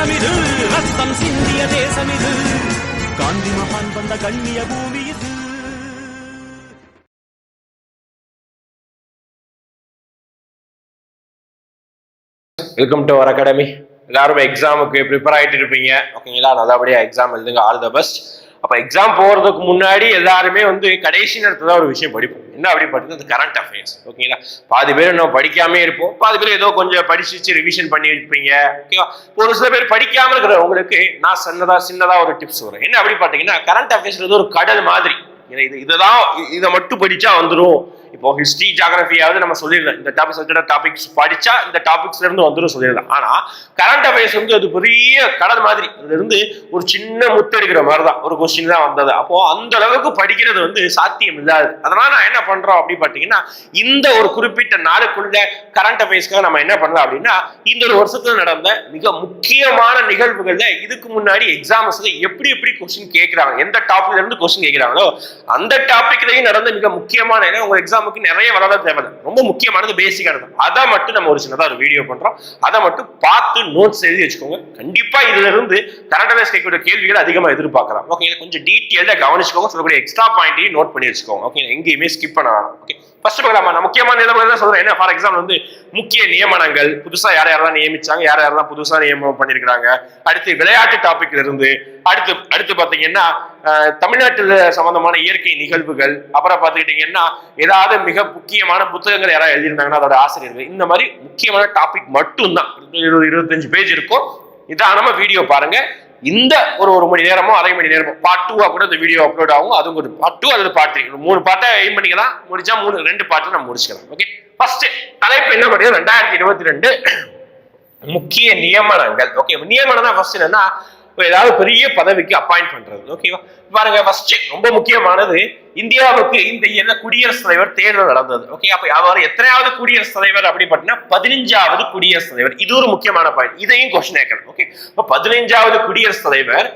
தேசமிது ரத்தம் சிந்திய தேசமிது. காந்தி மகான் வந்த கண்ணிய பூமி இது. வெல்கம் டு அவர் அகாடமி எல்லாரும் எக்ஸாமுக்கு ப்ரிப்பேர் ஆகிட்டு இருப்பீங்க ஓகேங்களா? நல்லபடியாக எக்ஸாம் எழுதுங்க. ஆல் த பெஸ்ட் அப்ப எக்ஸாம் போறதுக்கு முன்னாடி எல்லாருமே வந்து கடைசி நேரத்தில் தான் ஒரு விஷயம் படிப்போம். என்ன அப்படி படிக்கிறது கரண்ட் அஃபேர்ஸ் ஓகேங்களா பாதி பேர் நம்ம படிக்காமே இருப்போம். பாதி பேர் ஏதோ கொஞ்சம் படிச்சு ரிவிஷன் பண்ணி இருப்பீங்க ஓகேவா ஒரு சில பேர் படிக்காம இருக்கிறவங்களுக்கு நான் சின்னதா சின்னதா ஒரு டிப்ஸ் வரேன் என்ன அப்படி பார்த்தீங்கன்னா கரண்ட் அஃபேர்ஸ் ஒரு கடல் மாதிரி. இது இதுதான் தான் இதை மட்டும் படிச்சா வந்துடும் இப்போ ஹிஸ்ட்ரி ஜாகிரபியாவது நம்ம சொல்லிடலாம். இந்த டாபிக் சப்ஜெக்ட் டாபிக்ஸ் படிச்சா இந்த டாபிக்ஸ்ல இருந்து வந்துடும் சொல்லிடலாம். ஆனா கரண்ட் அஃபேர்ஸ் வந்து அது பெரிய கடல் மாதிரி. அதுல இருந்து ஒரு சின்ன முத்தெடுக்கிற மாதிரி தான் ஒரு கொஸ்டின் தான் வந்தது. அப்போ அந்த அளவுக்கு படிக்கிறது வந்து சாத்தியம் இல்லாது. அதனால நான் என்ன பண்றோம் அப்படி பாத்தீங்கன்னா இந்த ஒரு குறிப்பிட்ட நாளுக்குள்ள கரண்ட் அஃபேர்ஸ்க்காக நம்ம என்ன பண்ணலாம் அப்படின்னா இந்த ஒரு வருஷத்துல நடந்த மிக முக்கியமான நிகழ்வுகள்ல இதுக்கு முன்னாடி எக்ஸாம்ஸ்ல எப்படி எப்படி கொஸ்டின் கேட்கிறாங்க எந்த டாபிக்ல இருந்து கொஸ்டின் கேட்கிறாங்களோ அந்த டாபிக்லயும் நடந்த மிக முக்கியமான உங்க எக்ஸாம் இஸ்லாமுக்கு நிறைய வளர தேவை ரொம்ப முக்கியமானது பேசிக்கானது அதை மட்டும் நம்ம ஒரு சின்னதாக ஒரு வீடியோ பண்றோம். அதை மட்டும் பார்த்து நோட்ஸ் எழுதி வச்சுக்கோங்க. கண்டிப்பா இதுல இருந்து கரண்ட் அஃபேர்ஸ் கேட்கக்கூடிய கேள்விகள் அதிகமா எதிர்பார்க்கலாம். ஓகே கொஞ்சம் டீட்டெயிலா கவனிச்சுக்கோங்க. சொல்லக்கூடிய எக்ஸ்ட்ரா பாயிண்ட்டையும் நோட் பண்ணி வச்சுக்கோங்க. ஓகே எங்கேயுமே ஸ்கிப் பண்ண வேணாம். ஓகே ஃபர்ஸ்ட் பார்க்கலாமா நான் முக்கியமான நிலவரம் தான் சொல்றேன். என்ன? ஃபார் எக்ஸாம்பிள் வந்து முக்கிய நியமனங்கள். புதுசா யார் யாரெல்லாம் நியமிச்சாங்க யார் யாரெல்லாம் புதுசா நியமனம் பண்ணிருக்காங்க அடுத்து விளையாட்டு டாபிக்ல இருந்து அடுத்து அடுத்து பாத்தீங்கன்னா தமிழ்நாட்டில் சம்பந்தமான இயற்கை நிகழ்வுகள். அப்புறம் பாத்துக்கிட்டீங்கன்னா ஏதாவது மிக முக்கியமான புத்தகங்கள் யாராவது எழுதியிருந்தாங்கன்னா அதோட ஆசிரியர்கள். இந்த மாதிரி முக்கியமான டாபிக் மட்டும்தான். இருபது இருபத்தஞ்சு பேஜ் இருக்கும். இதானமா வீடியோ பாருங்க. இந்த ஒரு ஒரு மணி நேரமோ அரை மணி நேரமோ பார்ட் டூவா கூட இந்த வீடியோ அப்லோட் ஆகும். அதுவும் ஒரு பார்ட் டூ அது பார்ட் த்ரீ மூணு பார்ட்டை எய்ம் பண்ணிக்கலாம். முடிச்சா மூணு ரெண்டு பார்ட்டு நம்ம முடிச்சுக்கலாம். ஓகே ஃபர்ஸ்ட் தலைப்பு என்ன பண்ணுறது ரெண்டாயிரத்தி இருபத்தி ரெண்டு முக்கிய நியமனங்கள். ஓகே நியமனம் தான் ஃபர்ஸ்ட் என்னன்னா இப்ப ஏதாவது பெரிய பதவிக்கு அப்பாயிண்ட் பண்றது. ஓகேவா பாருங்க ஃபர்ஸ்ட் ரொம்ப முக்கியமானது இந்தியாவுக்கு இந்த என்ன குடியரசுத் தலைவர் தேர்தல் நடந்தது. ஓகே அப்ப அவர் எத்தனையாவது குடியரசுத் தலைவர் அப்படி பார்த்தீங்கன்னா பதினஞ்சாவது குடியரசுத் தலைவர். இது ஒரு முக்கியமான பாயிண்ட் இதையும் கொஸ்டின் கேட்கணும். ஓகே இப்போ பதினஞ்சாவது குடியரசுத் தலைவர்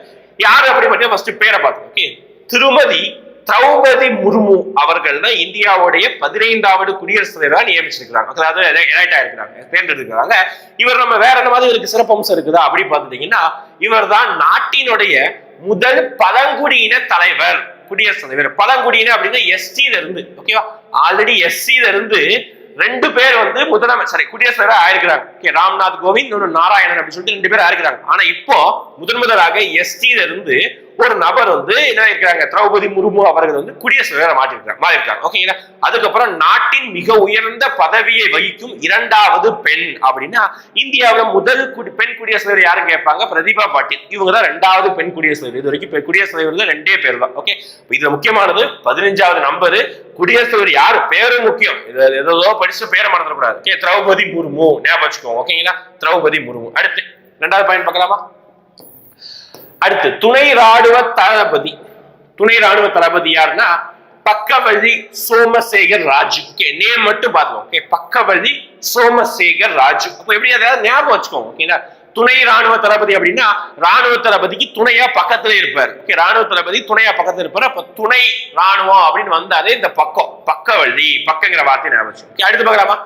யாரு அப்படி பார்த்தீங்கன்னா ஃபர்ஸ்ட் பேரை பார்த்தோம் ஓகே திருமதி திரௌபதி முர்மு அவர்கள் தான் இந்தியாவுடைய பதினைந்தாவது குடியரசுத் தலைவராக நியமிச்சிருக்கிறாங்க. அதாவது எலெக்ட் ஆயிருக்கிறாங்க தேர்ந்தெடுக்கிறாங்க. இவர் நம்ம வேற என்ன மாதிரி இவருக்கு சிறப்பம்சம் இருக்குதா? அப்படி பார்த்துட்டீங்கன்னா இவர்தான் நாட்டினுடைய முதல் பழங்குடியின தலைவர். குடியரசுத் தலைவர். பழங்குடியின அப்படின்னா எஸ்டில இருந்து ஓகேவா ஆல்ரெடி எஸ்சில இருந்து ரெண்டு பேர் வந்து முதலமைச்சர் குடியரசுத் தலைவர் ஆயிருக்கிறாங்க. ஓகே ராம்நாத் கோவிந்த் நாராயணன் அப்படின்னு சொல்லிட்டு ரெண்டு பேர் ஆயிருக்கிறாங்க. ஆனா இப்போ முதன் முதலாக எஸ்டில இருந்து ஒரு நபர் வந்து என்ன இருக்கிறாங்க திரௌபதி முர்மு அவர்கள் வந்து குடியரசு தலைவரை மாற்றிருக்காங்க மாறியிருக்காங்க. ஓகேங்களா அதுக்கப்புறம் நாட்டின் மிக உயர்ந்த பதவியை வகிக்கும் இரண்டாவது பெண் அப்படின்னா இந்தியாவுல முதல் குடி பெண் குடியரசு தலைவர் யாரும் கேட்பாங்க? பிரதிபா பாட்டீல். இவங்க தான் ரெண்டாவது பெண் குடியரசு தலைவர். இது வரைக்கும் குடியரசு தலைவர் ரெண்டே பேர் தான். ஓகே இதுல முக்கியமானது பதினஞ்சாவது நம்பரு. குடியரசு தலைவர் யாரு? பேரும் முக்கியம். ஏதோ படிச்சு பேரை மறந்துடக்கூடாது. ஓகே திரௌபதி முர்மு. ஞாபகம் வச்சுக்கோங்க. ஓகேங்களா திரௌபதி முர்மு. அடுத்து ரெண்டாவது பாயிண்ட் பார்க்கலாமா? அடுத்து துணை ராணுவ தளபதி. துணை ராணுவ தளபதி யாருன்னா பக்கவழி சோமசேகர் ராஜு. ஓகே நேம் மட்டும் பார்த்துக்கோங்க ஓகே பக்கவழி சோமசேகர் ராஜு. அப்போ எப்படி அதாவது ஞாபகம் வச்சுக்கோங்க ஓகேங்களா துணை ராணுவ தளபதி அப்படின்னா ராணுவ தளபதிக்கு துணையா பக்கத்துல இருப்பார். ஓகே ராணுவ தளபதி துணையா பக்கத்துல இருப்பார். அப்ப துணை ராணுவம் அப்படின்னு வந்தாலே இந்த பக்கம் பக்கவழி பக்கங்கிற வார்த்தை ஞாபகம் ஓகே அடுத்து பார்க்கலாமா?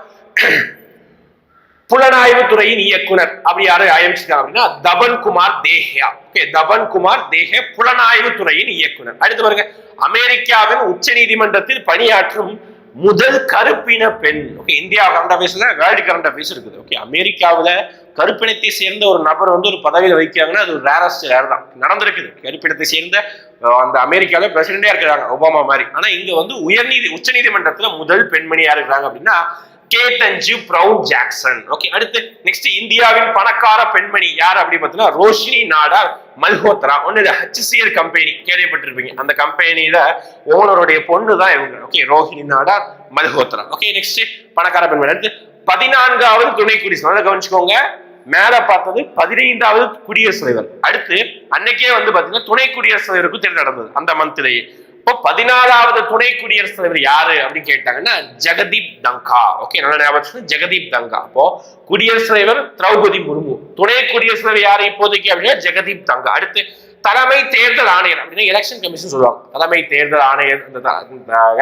புலனாய்வு துறையின் இயக்குனர். அப்படி யாரு? ஆரம்பிச்சிருக்காங்க அப்படின்னா தபன் குமார் தேஹியா. கே தபன் குமார் தேஹே புலனாய்வு துறையின் இயக்குனர். அடுத்து பாருங்க அமெரிக்காவின் உச்ச நீதிமன்றத்தில் பணியாற்றும் முதல் கருப்பின பெண். ஓகே இந்தியா கரண்ட் அஃபேர்ஸ்ல வேர்ல்டு கரண்ட் அஃபேர்ஸ் இருக்குது. ஓகே அமெரிக்காவில் கருப்பினத்தை சேர்ந்த ஒரு நபர் வந்து ஒரு பதவியில் வைக்கிறாங்கன்னா அது ஒரு ரேரஸ்ட் ரேர் தான். நடந்திருக்குது. கருப்பினத்தை சேர்ந்த அந்த அமெரிக்காவில் பிரசிடென்டா இருக்கிறாங்க ஒபாமா மாதிரி. ஆனால் இங்கே வந்து உயர்நீதி உச்ச நீதிமன்றத்துல முதல் பெண்மணியாக இருக்கிறாங்க அப்படின்னா கேட்டஞ்சு பிரவுன் ஜாக்சன். ஓகே அடுத்து நெக்ஸ்ட் இந்தியாவின் பணக்கார பெண்மணி யார் அப்படி பார்த்தீங்கன்னா ரோஷினி நாடா மல்ஹோத்ரா. ஒன்னு இது ஹச்சிசிஎல் கம்பெனி கேள்விப்பட்டிருப்பீங்க. அந்த கம்பெனியில ஓனருடைய பொண்ணு தான் இவங்க. ஓகே ரோஹினி நாடா மல்ஹோத்ரா. ஓகே நெக்ஸ்ட் பணக்கார பெண்மணி. அடுத்து பதினான்காவது துணை குடியரசு நல்லா கவனிச்சுக்கோங்க. மேல பார்த்தது பதினைந்தாவது குடியரசுத் தலைவர். அடுத்து அன்னைக்கே வந்து பாத்தீங்கன்னா துணை குடியரசுத் தலைவருக்கும் தேர்தல் நடந்தது. அந்த மந்த்லேயே இப்போ பதினாலாவது துணை குடியரசுத் தலைவர் யாரு அப்படின்னு கேட்டாங்கன்னா ஜெகதீப் தங்கா. ஓகே நல்ல ஞாபகம் ஜெகதீப் தங்கா. அப்போ குடியரசுத் தலைவர் திரௌபதி முர்மு. துணை குடியரசுத் தலைவர் யாரு இப்போதைக்கு அப்படின்னா ஜெகதீப் தங்கா. அடுத்து தலைமை தேர்தல் ஆணையர் அப்படின்னா எலெக்ஷன் கமிஷன் சொல்லுவாங்க. தலைமை தேர்தல் ஆணையர் இந்த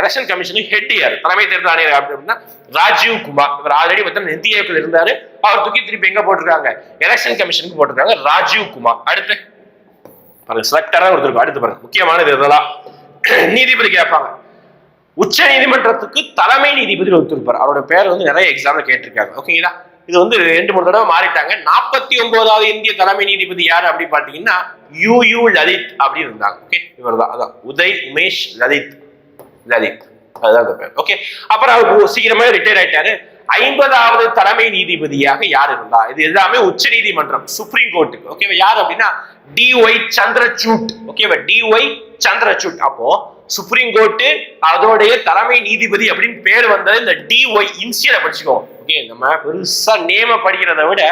எலெக்ஷன் கமிஷனுக்கு ஹெட் யார்? தலைமை தேர்தல் ஆணையர் அப்படின்னா ராஜீவ் குமார். இவர் ஆல்ரெடி பார்த்தா நிதி ஆயோக்கில் இருந்தாரு. அவர் தூக்கி திருப்பி எங்க போட்டிருக்காங்க? எலெக்ஷன் கமிஷனுக்கு போட்டிருக்காங்க ராஜீவ் குமார். அடுத்து பாருங்க செலக்டரா கொடுத்துருக்கோம் அடுத்து பாருங்க முக்கியமானது இதெல்லாம் நீதிபதி கேட்பாங்க. உச்ச நீதிமன்றத்துக்கு தலைமை நீதிபதி ஒத்துருப்பார் அவரோட பேர் வந்து நிறைய எக்ஸாம்ல கேட்டிருக்காங்க. ஓகேங்களா இது வந்து ரெண்டு மூணு தடவை மாறிட்டாங்க. நாற்பத்தி ஒன்பதாவது இந்திய தலைமை நீதிபதி யாரு அப்படின்னு பாத்தீங்கன்னா யூ யூ லலித் அப்படின்னு இருந்தாங்க. ஓகே இவர் தான். அதான். உதய் உமேஷ் லலித். லலித். அதுதான் அந்த பேர். ஓகே அப்புறம் அவர் சீக்கிரமே ரிட்டையர் ஆயிட்டாரு. ஐம்பதாவது தலைமை நீதிபதியாக யார் இருந்தா? இது எல்லாமே உச்ச நீதிமன்றம் சுப்ரீம் கோர்ட்டுக்கு. ஓகேவா யார் அப்படின்னா டி ஒய் சந்திரசூட். ஓகேவா டி ஒய் சந்திரசூட். அப்போ சுப்ரீம் கோர்ட்டு அதோடைய தலைமை நீதிபதி அப்படின்னு பேர் வந்தது இந்த டிஒய் இன்சியலை படிச்சுக்கோ. ஓகே நம்ம பெருசா நேம படிக்கிறத விட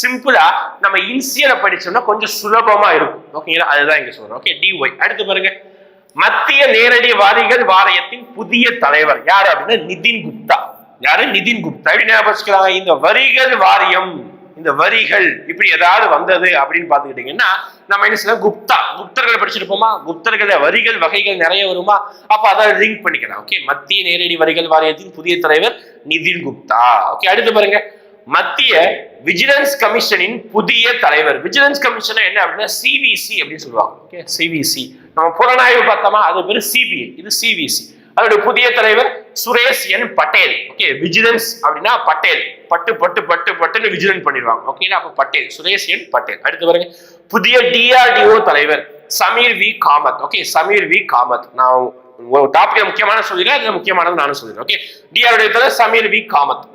சிம்பிளா நம்ம இன்சியலை படிச்சோம்னா கொஞ்சம் சுலபமா இருக்கும். ஓகேங்களா அதுதான் இங்க சொல்றோம் ஓகே டிஒய் அடுத்து பாருங்க. மத்திய நேரடி வாரிகள் வாரியத்தின் புதிய தலைவர். யார் அப்படின்னா? நிதின் குப்தா. யாரு? நிதின் குப்தா. எப்படி ஞாபகம் இந்த வரிகள் வாரியம். இந்த வரிகள் இப்படி ஏதாவது வந்தது அப்படின்னு பாத்துக்கிட்டீங்கன்னா நம்ம என்ன செய்யலாம்? குப்தா. குப்தர்களை படிச்சிருப்போமா குப்தர்களை வரிகள் வகைகள் நிறைய வருமா? அப்ப அதை லிங்க் பண்ணிக்கலாம். ஓகே மத்திய நேரடி வரிகள் வாரியத்தின் புதிய தலைவர் நிதின் குப்தா. ஓகே அடுத்து பாருங்க. மத்திய விஜிலன்ஸ் கமிஷனின் புதிய தலைவர். விஜிலன்ஸ் கமிஷன் என்ன அப்படின்னா சிவிசி அப்படின்னு சொல்லுவாங்க. ஓகே சிவிசி நம்ம புலனாய்வு பார்த்தோமா? அது பேர் சிபிஐ இது சிவிசி அதோட புதிய தலைவர் Suresh N Patel. Okay vigilance அப்படின்னா பட்டேல். பட்டு பட்டு பட்டு பட்டுன்னு விஜிலன் பண்ணிடுவாங்க. ஓகேங்களா அப்ப பட்டேல். சுரேஷ் என் பட்டேல். அடுத்து பாருங்க. புதிய டிஆர்டிஓ தலைவர் Sameer V. Kamat. Okay Sameer V. Kamat. நான் ஒரு டாபிக் முக்கியமான சொல்லிடுறேன் அதுல முக்கியமானது நானும் சொல்லிடுறேன் ஓகே டிஆர்டிஓ தலைவர் சமீர் வி. காமத்.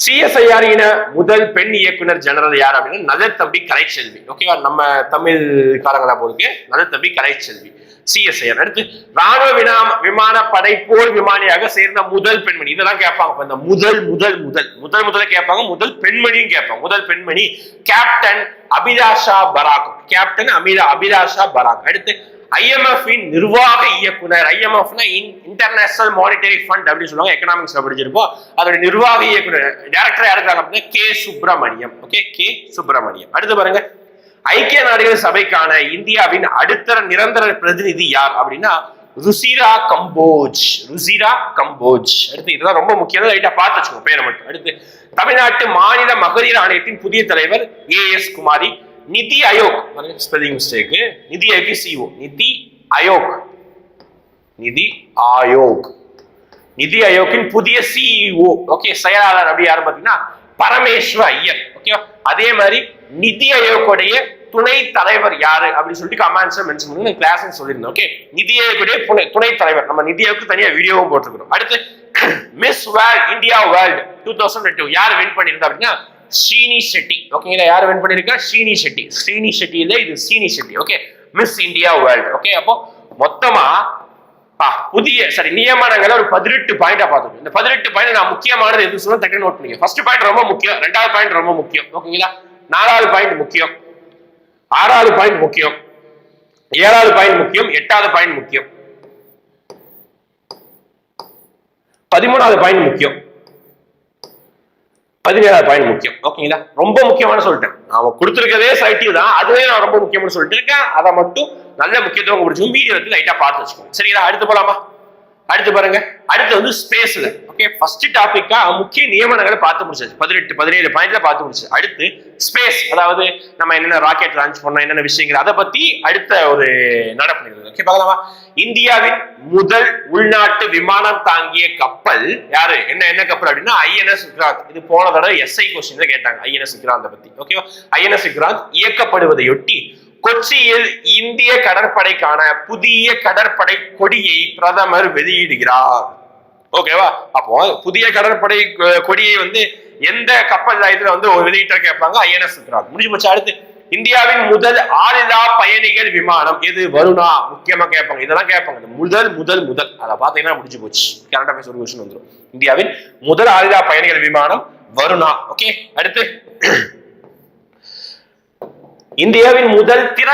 சிஎஸ்ஐஆர் இன முதல் பெண் இயக்குனர் ஜெனரல் யார் அப்படின்னா நலத்தம்பி கலைச்செல்வி. ஓகேவா நம்ம தமிழ் காலங்களா போருக்கு நலத்தம்பி கலைச்செல்வி. சிஎஸ்ஐஆர் அடுத்து ராணுவ வினா படை போர் விமானியாக சேர்ந்த முதல் பெண்மணி. இதெல்லாம் கேட்பாங்க. இந்த முதல் முதல் முதல் முதல் முதல்ல கேட்பாங்க. முதல் பெண்மணியும் கேட்பாங்க. முதல் பெண்மணி கேப்டன் அபிலாஷா பராக் கேப்டன் அமிதா அபிலாஷா பராக் அடுத்து IMF நிர்வாக இயக்குனர். ஐஎம்எஃப்னா இன்டர்நேஷனல் மானிட்டரி ஃபண்ட் அப்படின்னு சொல்லுவாங்க. எக்கனாமிக்ஸ்ல படிச்சிருப்போம். அதோட நிர்வாக இயக்குனர் டேரக்டர் யாருக்காங்க அப்படின்னா K. Subramaniam. Okay K. Subramaniam. அடுத்து பாருங்க ஐக்கிய நாடுகள் சபைக்கான இந்தியாவின் அடுத்த நிரந்தர பிரதிநிதி யார் அப்படின்னா ருசிரா கம்போஜ். ருசிரா கம்போஜ். அடுத்து இதுதான் ரொம்ப முக்கியம் லைட்டா பார்த்து வச்சுக்கோங்க பேரை மட்டும். அடுத்து தமிழ்நாட்டு மாநில மகளிர் ஆணையத்தின் புதிய தலைவர் ஏ எஸ் குமாரி. நிதி ஆயோக். ஸ்பெல்லிங் மிஸ்டேக் நிதி ஆயோக் சிஓ நிதி ஆயோக். நிதி ஆயோக். நிதி ஆயோக்கின் புதிய சிஇஓ ஓகே செயலாளர் அப்படி யாரு பாத்தீங்கன்னா பரமேஸ்வர் ஐயர் ஓகே அதே மாதிரி நிதி ஆயோக்குடைய துணை தலைவர் யாரு? அப்படின்னு சொல்லிட்டு கமெண்ட்ஸ் மென்ஷன் பண்ணி கிளாஸ் சொல்லியிருந்தோம் ஓகே நிதி ஆயோக்குடைய துணை துணை தலைவர். நம்ம நிதி ஆயோக்கு தனியா வீடியோவும் போட்டிருக்கிறோம். அடுத்து Miss World India World two thousand two யார் வின் பண்ணியிருந்தா அப்படின்னா ஸ்ரீனி ஷெட்டி ஓகேங்களா யார் வின் பண்ணிருக்கா ஸ்ரீனி ஷெட்டி ஸ்ரீனி ஷெட்டி இல்ல இது Srini Shetty okay Miss India World okay அப்போ மொத்தமா புதிய சரி நியமனங்களை ஒரு பதினெட்டு பாயிண்டா பார்த்துக்கணும். இந்த பதினெட்டு பாயிண்ட் நான் முக்கியமானது எது சொன்னா டக்குனு நோட் பண்ணிக்க ஃபர்ஸ்ட் பாயிண்ட் ரொம்ப முக்கியம். ரெண்டாவது பாயிண்ட் ரொம்ப முக்கியம். ஓகேங்களா நாலாவது பாயிண்ட் முக்கியம். ஆறாவது பாயிண்ட் முக்கியம். ஏழாவது பாயிண்ட் முக்கியம். எட்டாவது பாயிண்ட் முக்கியம். பதிமூணாவது பாயிண்ட் முக்கியம். பதினேழாவது பாயிண்ட் முக்கியம். ஓகேங்களா ரொம்ப முக்கியமான சொல்லிட்டேன். அவன் கொடுத்துருக்கதே சைட்டில் தான். அதுவே நான் ரொம்ப முக்கியம்னு சொல்லிட்டு இருக்கேன். அதை மட்டும் நல்ல முக்கியத்துவம் கொடுத்து வீடியோ எடுத்து லைட்டா பார்த்து வச்சுக்கோங்க சரிங்களா? அடுத்து போலாமா? அடுத்து பாருங்க. அடுத்து வந்து ஸ்பேஸுங்க ஓகே ஃபர்ஸ்ட் டாபிக்கா முக்கிய நியமனங்களை பார்த்து முடிச்சாச்சு. பதினெட்டு பதினேழு பாயிண்ட்ல பார்த்து முடிச்சு. அடுத்து ஸ்பேஸ் அதாவது நம்ம என்னென்ன ராக்கெட் லான்ச் பண்ணோம் என்னென்ன விஷயங்கள் அதை பத்தி அடுத்த ஒரு நடப்பு ஓகே பார்க்கலாமா? இந்தியாவின் முதல் உள்நாட்டு விமானம் தாங்கிய கப்பல் யாரு? என்ன என்ன கப்பல் அப்படின்னா ஐஎன்எஸ் விக்ராந்த் இது போன தடவை எஸ்ஐ கொஸ்டின் கேட்டாங்க ஐஎன்எஸ் விக்ராந்த் பத்தி. ஓகேவா ஐஎன்எஸ் விக்ராந்த் இயக்கப்படுவதையொட்டி கொச்சியில் இந்திய கடற்படைக்கான புதிய கடற்படை கொடியை பிரதமர் வெளியிடுகிறார். ஓகேவா அப்போ புதிய கடற்படை கொடியை வந்து எந்த கப்பல் இதுல வந்து ஒரு வெளியிட்ட கேட்பாங்க? ஐஎன்எஸ் முடிஞ்சு போச்சு அடுத்து. இந்தியாவின் முதல் ஆளில்லா பயணிகள் விமானம் எது? வருணா. முக்கியமா கேட்பாங்க. இதெல்லாம் கேட்பாங்க. முதல் முதல் முதல். அதை பாத்தீங்கன்னா முடிஞ்சு போச்சு. கரண்ட் அஃபேர்ஸ் ஒரு கொஸ்டின் வந்துடும் இந்தியாவின் முதல் ஆளில்லா பயணிகள் விமானம் வருணா. ஓகே அடுத்து. இந்தியாவின் முதல் திற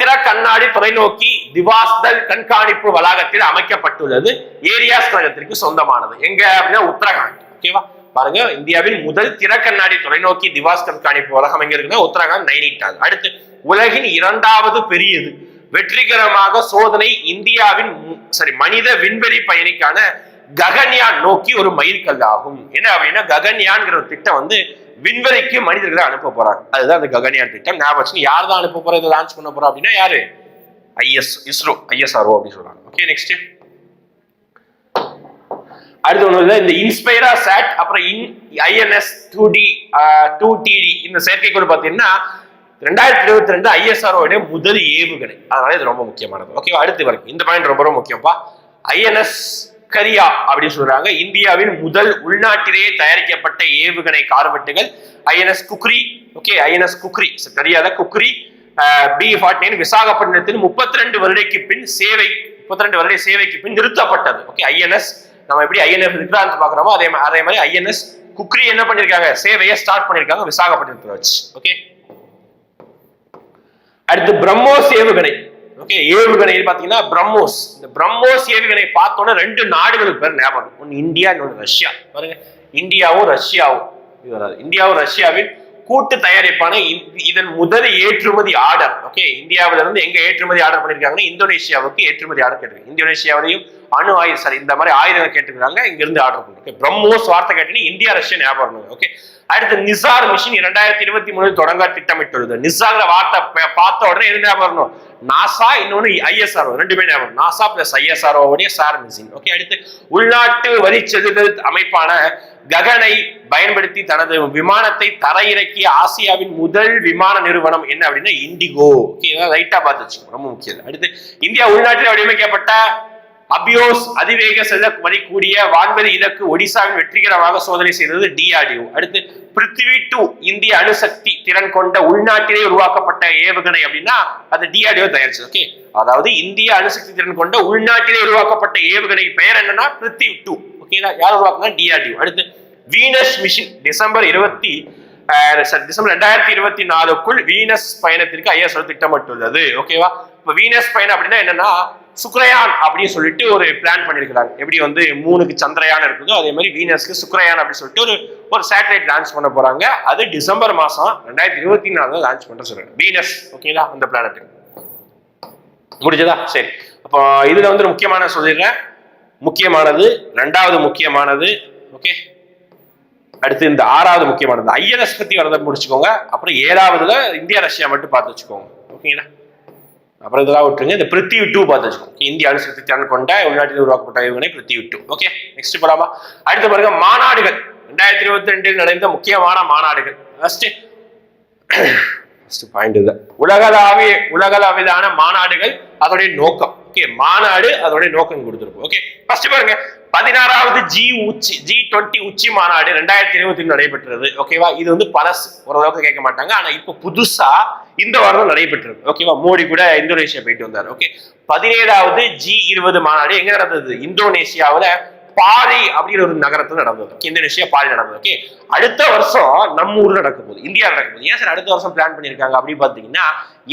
திற கண்ணாடி தொலைநோக்கி திவாஸ்தல் கண்காணிப்பு வளாகத்தில் அமைக்கப்பட்டுள்ளது. ஏரியாஸ் கழகத்திற்கு சொந்தமானது. எங்க அப்படின்னா உத்தரகாண்ட். ஓகேவா? பாருங்க இந்தியாவின் முதல் திற கண்ணாடி தொலைநோக்கி திவாஸ் கண்காணிப்பு வளாகம் எங்க இருக்குன்னா உத்தரகாண்ட் நைனிட்டால் அடுத்து உலகின் இரண்டாவது பெரியது. வெற்றிகரமாக சோதனை இந்தியாவின் சாரி மனித விண்வெளி பயணிக்கான ககன்யான் நோக்கி ஒரு மைல்கல் ஆகும் என்ன அப்படின்னா ககன்யான்ங்கிற ஒரு திட்டம் வந்து விண்வெளிக்கு மனிதர்களை அனுப்ப போறாங்க. அதுதான் அந்த ககன்யான் திட்டம். ஞாபகம் யார் தான் அனுப்ப போறோம் இதை லான்ச் பண்ண போறோம் அப்படின்னா யாரு? ஐஎஸ் இஸ்ரோ ஐஎஸ்ஆர்ஓ அப்படின்னு சொல்றாங்க. ஓகே நெக்ஸ்ட் அடுத்து ஒன்று இந்த இன்ஸ்பைரா சேட் அப்புறம் in INS two D two TD இந்த செயற்கைக்கோள் பார்த்தீங்கன்னா ரெண்டாயிரத்தி இருபத்தி ரெண்டு ஐஎஸ்ஆர்ஓடைய முதல் ஏவுகணை. அதனால இது ரொம்ப முக்கியமானது. ஓகே அடுத்து வரைக்கும். இந்த பாயிண்ட் ரொம்ப ரொம்ப முக்கியம்ப்பா. ஐஎன்எஸ் கரியா அப்படின்னு சொல்றாங்க. இந்தியாவின் முதல் உள்நாட்டிலேயே தயாரிக்கப்பட்ட ஏவுகணை கார்வெட்டுகள் INS Khukri. Okay INS Khukri. தெரியாத குக்ரி. பி ஃபார்ட்டி நைன் விசாகப்பட்டினத்தில் முப்பத்தி ரெண்டு வருடைக்கு பின் சேவை முப்பத்தி ரெண்டு வருட சேவைக்கு பின் நிறுத்தப்பட்டது. ஓகே ஐஎன்எஸ் நம்ம எப்படி ஐஎன்எஸ் விக்ராந்த் பாக்குறோமோ அதே அதே மாதிரி ஐஎன்எஸ் குக்ரி என்ன பண்ணிருக்காங்க? சேவையை ஸ்டார்ட் பண்ணிருக்காங்க விசாகப்பட்டினத்தில் வச்சு. ஓகே அடுத்து பிரம்மோஸ் ஏவுகணை. ஓகே ஏவுகணை பாத்தீங்கன்னா பிரம்மோஸ் இந்த பிரம்மோஸ் ஏவுகணை பார்த்தோன்னா ரெண்டு நாடுகளுக்கு பேர் ஞாபகம் ஒன்னு இந்தியா இன்னொன்று ரஷ்யா. பாருங்க இந்தியாவும் ரஷ்யாவும். இது வராது. இந்தியாவும் ரஷ்யாவின் கூட்டு தயாரிப்பான இதன் முதல் ஏற்றுமதி ஆர்டர். ஓகே இந்தியாவில இருந்து எங்க ஏற்றுமதி ஆர்டர் பண்ணிருக்காங்கன்னா இந்தோனேஷியாவுக்கு ஏற்றுமதி ஆர்டர் கேட்டிருக்காங்க. இந்தோனேஷியாவிலையும் அணு ஆயுத சாரி இந்த மாதிரி ஆயுதங்கள் கேட்டுக்கிறாங்க இங்க இருந்து ஆர்டர் பண்ணிருக்கேன் பிரம்மோஸ் வார்த்தை கேட்டீங்கன்னா இந்தியா ரஷ்யா ஞாபகம் ஓகே அடுத்து நிசார் மிஷின் இரண்டாயிரத்தி இருபத்தி மூணு தொடங்க திட்டமிட்டுள்ளது. நிசாங்கிற வார்த்தை பார்த்த உடனே எது ஞாபகம் நாசா இன்னொன்னு ஐஎஸ்ஆர்ஓ ரெண்டுமே ஞாபகம். நாசா பிளஸ் ஐஎஸ்ஆர்ஓ உடைய சார் மிசின் ஓகே அடுத்து உள்நாட்டு வரி செலுத்தல் அமைப்பான ககனை பயன்படுத்தி தனது விமானத்தை தரையிறக்கிய ஆசியாவின் முதல் விமான நிறுவனம் என்ன அப்படின்னா இண்டிகோ ஓகே ரைட்டா பார்த்து வச்சுக்கோங்க ரொம்ப முக்கியம். அடுத்து இந்தியா உள்நாட்டில் வடிவமைக்கப்பட்ட அபியோஸ் அதிவேக செல்ல கூடிய வான்வெளி இலக்கு ஒடிசாவில் வெற்றிகரமாக சோதனை செய்தது டிஆர்டிஓ அடுத்து பிருத்திவி டு இந்திய அணுசக்தி திறன் கொண்ட உள்நாட்டிலே உருவாக்கப்பட்ட ஏவுகணை அப்படின்னா அது டிஆர்டிஓ தயாரிச்சது. ஓகே அதாவது இந்திய அணுசக்தி திறன் கொண்ட உள்நாட்டிலே உருவாக்கப்பட்ட ஏவுகணை பெயர் என்னன்னா பிருத்திவி டூ. ஓகேங்களா யார் உருவாக்குனா டிஆர்டிஓ அடுத்து வீனஸ் மிஷின் டிசம்பர் இருபத்தி டிசம்பர் ரெண்டாயிரத்தி இருபத்தி நாலுக்குள் வீனஸ் பயணத்திற்கு ஐஎஸ்ஓ திட்டமிட்டுள்ளது. ஓகேவா இப்ப வீனஸ் பயணம் அப்படின்னா என்னன்னா சுக்ரயான் அப்படின்னு சொல்லிட்டு ஒரு பிளான் பண்ணியிருக்கிறாங்க எப்படி வந்து மூணுக்கு சந்திரயான் இருக்குதோ அதே மாதிரி வீனஸ்க்கு சுக்ரயான் அப்படின்னு சொல்லிட்டு ஒரு ஒரு சேட்டலைட் லான்ச் பண்ண போறாங்க. அது டிசம்பர் மாசம் ரெண்டாயிரத்தி இருபத்தி நாலு லான்ச் பண்ற சொல்றாங்க வீனஸ் ஓகேங்களா அந்த பிளானட் முடிஞ்சதா? சரி. அப்போ இதுல வந்து முக்கியமான சொல்லிடுறேன். முக்கியமானது ரெண்டாவது முக்கியமானது ஓகே அடுத்து இந்த ஆறாவது முக்கியமானது. ஐஎன்எஸ் பத்தி வரதை முடிச்சுக்கோங்க. அப்புறம் ஏழாவதுல இந்தியா ரஷ்யா மட்டும் பார்த்து வச்சுக்கோங்க. ஓகேங்களா அப்புறம் இதெல்லாம் விட்டுருங்க. இந்த பிருத்திவி டூ பார்த்து வச்சுக்கோங்க இந்திய அணுசக்தி திறன் கொண்ட உள்நாட்டில் உருவாக்கப்பட்ட ஏவுகணை பிருத்திவி டூ ஓகே நெக்ஸ்ட் போலாமா? அடுத்த பாருங்க மாநாடுகள். ரெண்டாயிரத்தி இருபத்தி ரெண்டில் நடந்த முக்கியமான மாநாடுகள். ஃபர்ஸ்ட் ஃபர்ஸ்ட் பாயிண்ட் இது. உலகளாவிய உலகளவிலான மாநாடுகள் அதோடைய நோக்கம். ஓகே மாநாடு அதோடைய நோக்கம் கொடுத்துருக்கும் ஓகே ஃபர்ஸ்ட் பாருங்க பதினாறாவது ஜி உச்சி ஜி டுவெண்ட்டி உச்சி மாநாடு ரெண்டாயிரத்தி இருபத்தி நடைபெற்றது. ஓகேவா இது வந்து பழசு. ஓரளவுக்கு கேட்க மாட்டாங்க. ஆனா இப்போ புதுசா இந்த வாரம் நடைபெற்றது ஓகேவா மோடி கூட இந்தோனேஷியா போயிட்டு வந்தார். ஓகே பதினேழாவது ஜி இருபது மாநாடு எங்க நடந்தது? இந்தோனேஷியாவில பாரி அப்படிங்கிற ஒரு நகரத்துல நடந்தது. இந்தோனேஷியா பாரி நடந்தது. ஓகே அடுத்த வருஷம் நம்ம ஊர்ல நடக்க போகுது. இந்தியா நடக்க ஏன் சார் அடுத்த வருஷம் பிளான் பண்ணிருக்காங்க அப்படின்னு பாத்தீங்கன்னா